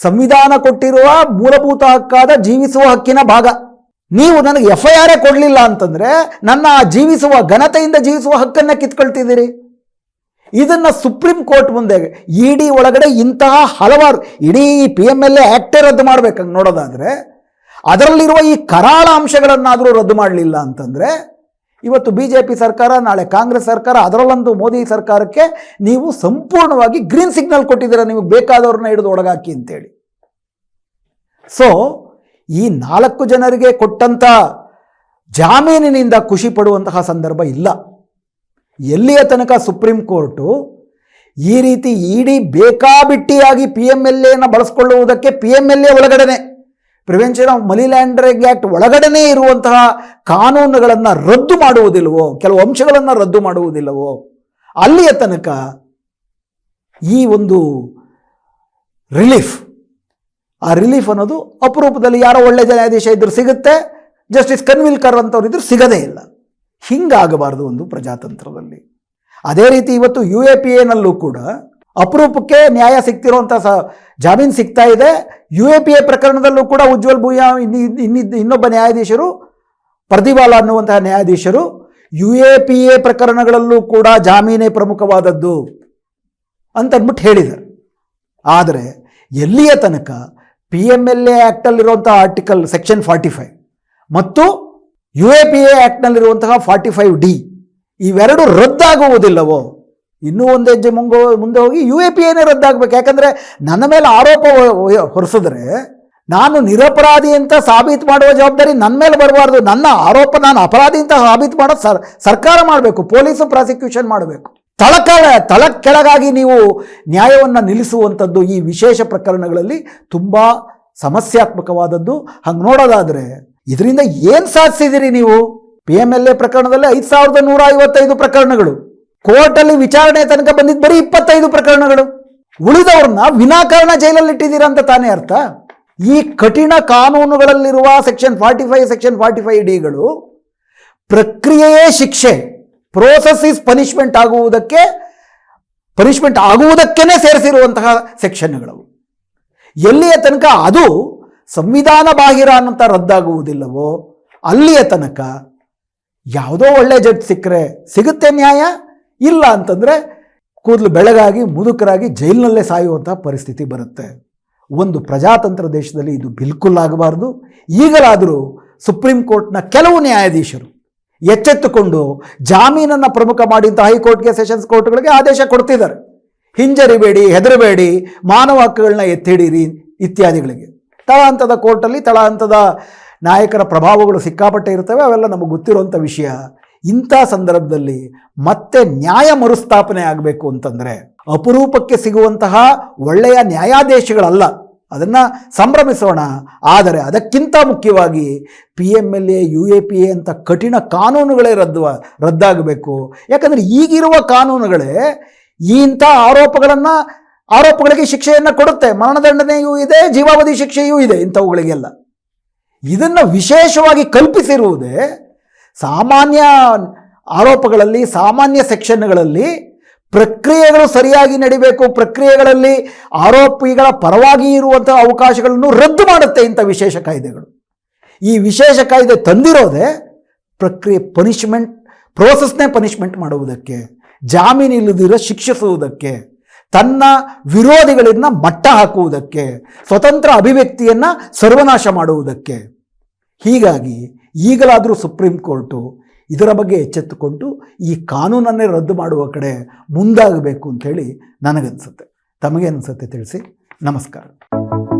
ಸಂವಿಧಾನ ಕೊಟ್ಟಿರುವ ಮೂಲಭೂತ ಹಕ್ಕಾದ ಜೀವಿಸುವ ಹಕ್ಕಿನ ಭಾಗ. ನೀವು ನನಗೆ ಎಫ್ ಐ ಆರೇ ಕೊಡಲಿಲ್ಲ ಅಂತಂದರೆ ನನ್ನ ಜೀವಿಸುವ ಘನತೆಯಿಂದ ಜೀವಿಸುವ ಹಕ್ಕನ್ನು ಕಿತ್ಕೊಳ್ತಿದ್ದೀರಿ. ಇದನ್ನು ಸುಪ್ರೀಂ ಕೋರ್ಟ್ ಮುಂದೆ ಇ ಡಿ ಒಳಗಡೆ ಇಂತಹ ಹಲವಾರು, ಇಡೀ ಪಿ ಎಂ ಎಲ್ ಎ ಆ್ಯಕ್ಟೇ ರದ್ದು ಮಾಡಬೇಕಂಗೆ ನೋಡೋದಾದರೆ, ಅದರಲ್ಲಿರುವ ಈ ಕರಾಳ ಅಂಶಗಳನ್ನಾದರೂ ರದ್ದು ಮಾಡಲಿಲ್ಲ ಅಂತಂದರೆ ಇವತ್ತು ಬಿ ಜೆ ಪಿ ಸರ್ಕಾರ, ನಾಳೆ ಕಾಂಗ್ರೆಸ್ ಸರ್ಕಾರ, ಅದರಲ್ಲೊಂದು ಮೋದಿ ಸರ್ಕಾರಕ್ಕೆ ನೀವು ಸಂಪೂರ್ಣವಾಗಿ ಗ್ರೀನ್ ಸಿಗ್ನಲ್ ಕೊಟ್ಟಿದ್ದೀರಾ, ನಿಮಗೆ ಬೇಕಾದವ್ರನ್ನ ಹಿಡಿದು ಒಳಗಾಕಿ ಅಂತೇಳಿ. ಸೊ ಈ ನಾಲ್ಕು ಜನರಿಗೆ ಕೊಟ್ಟಂಥ ಜಾಮೀನಿನಿಂದ ಖುಷಿ ಪಡುವಂತಹ ಸಂದರ್ಭ ಇಲ್ಲ. ಎಲ್ಲಿಯ ತನಕ ಸುಪ್ರೀಂ ಕೋರ್ಟು ಈ ರೀತಿ ಇಡೀ ಬೇಕಾಬಿಟ್ಟಿಯಾಗಿ ಪಿ ಎಂ ಎಲ್ ಎನ ಬಳಸ್ಕೊಳ್ಳುವುದಕ್ಕೆ ಪಿ ಎಂ ಎಲ್ ಎ ಒಳಗಡೆನೆ. Prevention of money laundering act ಒಳಗಡೆನೇ ಇರುವಂತಹ ಕಾನೂನುಗಳನ್ನು ರದ್ದು ಮಾಡುವುದಿಲ್ಲವೋ, ಕೆಲವು ಅಂಶಗಳನ್ನು ರದ್ದು ಮಾಡುವುದಿಲ್ಲವೋ, ಅಲ್ಲಿಯ ತನಕ ಈ ಒಂದು ರಿಲೀಫ್ ಆ ರಿಲೀಫ್ ಅನ್ನೋದು ಅಪರೂಪದಲ್ಲಿ ಯಾರೋ ಒಳ್ಳೆ ನ್ಯಾಯಾಧೀಶ ಇದ್ರೆ ಸಿಗುತ್ತೆ ಜಸ್ಟಿಸ್ ಕನ್ವಿಲ್ಕರ್ ಅಂತವ್ರು ಇದ್ರೂ ಸಿಗದೇ ಇಲ್ಲ. ಹಿಂಗಾಗಬಾರದು ಒಂದು ಪ್ರಜಾತಂತ್ರದಲ್ಲಿ. ಅದೇ ರೀತಿ ಇವತ್ತು ಯು ಎ ಪಿ ಎನಲ್ಲೂ ಕೂಡ ಅಪರೂಪಕ್ಕೆ ನ್ಯಾಯ ಸಿಗ್ತಿರುವಂಥ ಸ ಜಾಮೀನು ಸಿಗ್ತಾ ಇದೆ. ಯು ಎ ಪಿ ಎ ಪ್ರಕರಣದಲ್ಲೂ ಕೂಡ ಉಜ್ವಲ್ ಭೂಯಾ ಇನ್ನಿ ಇನ್ನಿದ್ದ ಇನ್ನೊಬ್ಬ ನ್ಯಾಯಾಧೀಶರು ಪ್ರತಿಭಾಲ ಅನ್ನುವಂತಹ ನ್ಯಾಯಾಧೀಶರು ಯು ಎ ಪಿ ಎ ಪ್ರಕರಣಗಳಲ್ಲೂ ಕೂಡ ಜಾಮೀನೇ ಪ್ರಮುಖವಾದದ್ದು ಅಂತ ಅಂದ್ಬಿಟ್ಟು ಹೇಳಿದ್ದಾರೆ. ಆದರೆ ಎಲ್ಲಿಯ ತನಕ ಪಿ ಎಂ ಎಲ್ ಎ ಆ್ಯಕ್ಟಲ್ಲಿರುವಂಥ ಆರ್ಟಿಕಲ್ ಸೆಕ್ಷನ್ ಫಾರ್ಟಿ ಫೈವ್ ಮತ್ತು ಯು ಎ ಪಿ ಎ ಆ್ಯಕ್ಟ್ನಲ್ಲಿರುವಂತಹ ಫಾರ್ಟಿ ಫೈವ್ ಡಿ ಇವೆರಡು ರದ್ದಾಗುವುದಿಲ್ಲವೋ? ಇನ್ನೂ ಒಂದು ಹೆಜ್ಜೆ ಮುಂಗೋ ಮುಂದೆ ಹೋಗಿ ಯು ಎ ಪಿ ಏನೇ ರದ್ದಾಗಬೇಕು. ಯಾಕಂದರೆ ನನ್ನ ಮೇಲೆ ಆರೋಪ ಹೊರಿಸಿದ್ರೆ ನಾನು ನಿರಪರಾಧಿ ಅಂತ ಸಾಬೀತು ಮಾಡುವ ಜವಾಬ್ದಾರಿ ನನ್ನ ಮೇಲೆ ಬರಬಾರ್ದು. ನನ್ನ ಆರೋಪ ನಾನು ಅಪರಾಧಿ ಅಂತ ಸಾಬೀತು ಮಾಡೋದು ಸರ್ ಸರ್ಕಾರ ಮಾಡಬೇಕು. ಪೊಲೀಸು ಪ್ರಾಸಿಕ್ಯೂಷನ್ ಮಾಡಬೇಕು. ತಳಕಳ ತಳ ಕೆಳಗಾಗಿ ನೀವು ನ್ಯಾಯವನ್ನು ನಿಲ್ಲಿಸುವಂಥದ್ದು ಈ ವಿಶೇಷ ಪ್ರಕರಣಗಳಲ್ಲಿ ತುಂಬ ಸಮಸ್ಯಾತ್ಮಕವಾದದ್ದು. ಹಂಗೆ ನೋಡೋದಾದರೆ ಇದರಿಂದ ಏನು ಸಾಧಿಸಿದಿರಿ ನೀವು? ಪಿ ಎಂ ಎಲ್ ಎ ಪ್ರಕರಣದಲ್ಲಿ ಐದು ಸಾವಿರದ ನೂರ ಐವತ್ತೈದು ಪ್ರಕರಣಗಳು. ಕೋರ್ಟಲ್ಲಿ ವಿಚಾರಣೆ ತನಕ ಬಂದಿದ್ದು ಬರೀ ಇಪ್ಪತ್ತೈದು ಪ್ರಕರಣಗಳು. ಉಳಿದವ್ರನ್ನ ವಿನಾಕಾರಣ ಜೈಲಲ್ಲಿ ಇಟ್ಟಿದ್ದೀರಾ ಅಂತ ತಾನೇ ಅರ್ಥ? ಈ ಕಠಿಣ ಕಾನೂನುಗಳಲ್ಲಿರುವ section forty five, section forty five ಡಿಗಳು ಪ್ರಕ್ರಿಯೆಯೇ ಶಿಕ್ಷೆ. ಪ್ರೋಸೆಸ್ ಇಸ್ ಪನಿಷ್ಮೆಂಟ್ ಆಗುವುದಕ್ಕೆ, ಪನಿಷ್ಮೆಂಟ್ ಆಗುವುದಕ್ಕೇನೆ ಸೇರಿಸಿರುವಂತಹ ಸೆಕ್ಷನ್ಗಳು. ಎಲ್ಲಿಯ ತನಕ ಅದು ಸಂವಿಧಾನ ಬಾಹಿರ ಅನ್ನಂತ ರದ್ದಾಗುವುದಿಲ್ಲವೋ, ಅಲ್ಲಿಯ ತನಕ ಯಾವುದೋ ಒಳ್ಳೆ ಜಡ್ಜ್ ಸಿಕ್ಕರೆ ಸಿಗುತ್ತೆ ನ್ಯಾಯ? ಇಲ್ಲ ಅಂತಂದರೆ ಕೂದಲು ಬೆಳಗಾಗಿ, ಮುದುಕರಾಗಿ ಜೈಲಿನಲ್ಲೇ ಸಾಯುವಂತಹ ಪರಿಸ್ಥಿತಿ ಬರುತ್ತೆ. ಒಂದು ಪ್ರಜಾತಂತ್ರ ದೇಶದಲ್ಲಿ ಇದು ಬಿಲ್ಕುಲ್ ಆಗಬಾರ್ದು. ಈಗಲಾದರೂ ಸುಪ್ರೀಂ ಕೋರ್ಟ್ನ ಕೆಲವು ನ್ಯಾಯಾಧೀಶರು ಎಚ್ಚೆತ್ತುಕೊಂಡು ಜಾಮೀನನ್ನು ಪ್ರಮುಖ ಮಾಡಿದಂಥ ಹೈಕೋರ್ಟ್ಗೆ ಸೆಷನ್ಸ್ ಕೋರ್ಟ್ಗಳಿಗೆ ಆದೇಶ ಕೊಡ್ತಿದ್ದಾರೆ. ಹಿಂಜರಿಬೇಡಿ, ಹೆದರಬೇಡಿ, ಮಾನವ ಹಕ್ಕುಗಳನ್ನ ಎತ್ತಿಡಿರಿ ಇತ್ಯಾದಿಗಳಿಗೆ. ತಳ ಹಂತದ ಕೋರ್ಟಲ್ಲಿ ತಳ ಹಂತದ ನಾಯಕರ ಪ್ರಭಾವಗಳು ಸಿಕ್ಕಾಪಟ್ಟೆ ಇರ್ತವೆ, ಅವೆಲ್ಲ ನಮಗೆ ಗೊತ್ತಿರುವಂಥ ವಿಷಯ. ಇಂಥ ಸಂದರ್ಭದಲ್ಲಿ ಮತ್ತೆ ನ್ಯಾಯ ಮರುಸ್ಥಾಪನೆ ಆಗಬೇಕು ಅಂತಂದರೆ ಅಪರೂಪಕ್ಕೆ ಸಿಗುವಂತಹ ಒಳ್ಳೆಯ ನ್ಯಾಯಾಧೀಶಗಳಲ್ಲ ಅದನ್ನು ಸಂಭ್ರಮಿಸೋಣ. ಆದರೆ ಅದಕ್ಕಿಂತ ಮುಖ್ಯವಾಗಿ P M L A, U A P A ಅಂತ ಕಠಿಣ ಕಾನೂನುಗಳೇ ರದ್ದು ರದ್ದಾಗಬೇಕು. ಯಾಕಂದರೆ ಈಗಿರುವ ಕಾನೂನುಗಳೇ ಇಂಥ ಆರೋಪಗಳನ್ನು, ಆರೋಪಗಳಿಗೆ ಶಿಕ್ಷೆಯನ್ನು ಕೊಡುತ್ತೆ. ಮರಣದಂಡನೆಯೂ ಇದೆ, ಜೀವಾವಧಿ ಶಿಕ್ಷೆಯೂ ಇದೆ ಇಂಥವುಗಳಿಗೆಲ್ಲ. ಇದನ್ನು ವಿಶೇಷವಾಗಿ ಕಲ್ಪಿಸಿರುವುದೇ ಸಾಮಾನ್ಯ ಆರೋಪಗಳಲ್ಲಿ, ಸಾಮಾನ್ಯ ಸೆಕ್ಷನ್ಗಳಲ್ಲಿ ಪ್ರಕ್ರಿಯೆಗಳು ಸರಿಯಾಗಿ ನಡಿಬೇಕು, ಪ್ರಕ್ರಿಯೆಗಳಲ್ಲಿ ಆರೋಪಿಗಳ ಪರವಾಗಿ ಇರುವಂಥ ಅವಕಾಶಗಳನ್ನು ರದ್ದು ಮಾಡುತ್ತೆ ಇಂಥ ವಿಶೇಷ ಕಾಯ್ದೆಗಳು. ಈ ವಿಶೇಷ ಕಾಯ್ದೆ ತಂದಿರೋದೇ ಪ್ರಕ್ರಿಯೆ ಪನಿಷ್ಮೆಂಟ್, ಪ್ರೋಸೆಸ್ನೇ ಪನಿಷ್ಮೆಂಟ್ ಮಾಡುವುದಕ್ಕೆ, ಜಾಮೀನು ಇಲ್ಲದಿರೋ ಶಿಕ್ಷಿಸುವುದಕ್ಕೆ, ತನ್ನ ವಿರೋಧಿಗಳನ್ನ ಮಟ್ಟ ಹಾಕುವುದಕ್ಕೆ, ಸ್ವತಂತ್ರ ಅಭಿವ್ಯಕ್ತಿಯನ್ನು ಸರ್ವನಾಶ ಮಾಡುವುದಕ್ಕೆ. ಹೀಗಾಗಿ ಈಗಲಾದರೂ ಸುಪ್ರೀಂ ಕೋರ್ಟು ಇದರ ಬಗ್ಗೆ ಎಚ್ಚೆತ್ತುಕೊಂಡು ಈ ಕಾನೂನನ್ನೇ ರದ್ದು ಮಾಡುವ ಕಡೆ ಮುಂದಾಗಬೇಕು ಅಂಥೇಳಿ ನನಗನ್ಸುತ್ತೆ. ತಮಗೆ ಅನಿಸುತ್ತೆ ತಿಳಿಸಿ. ನಮಸ್ಕಾರ.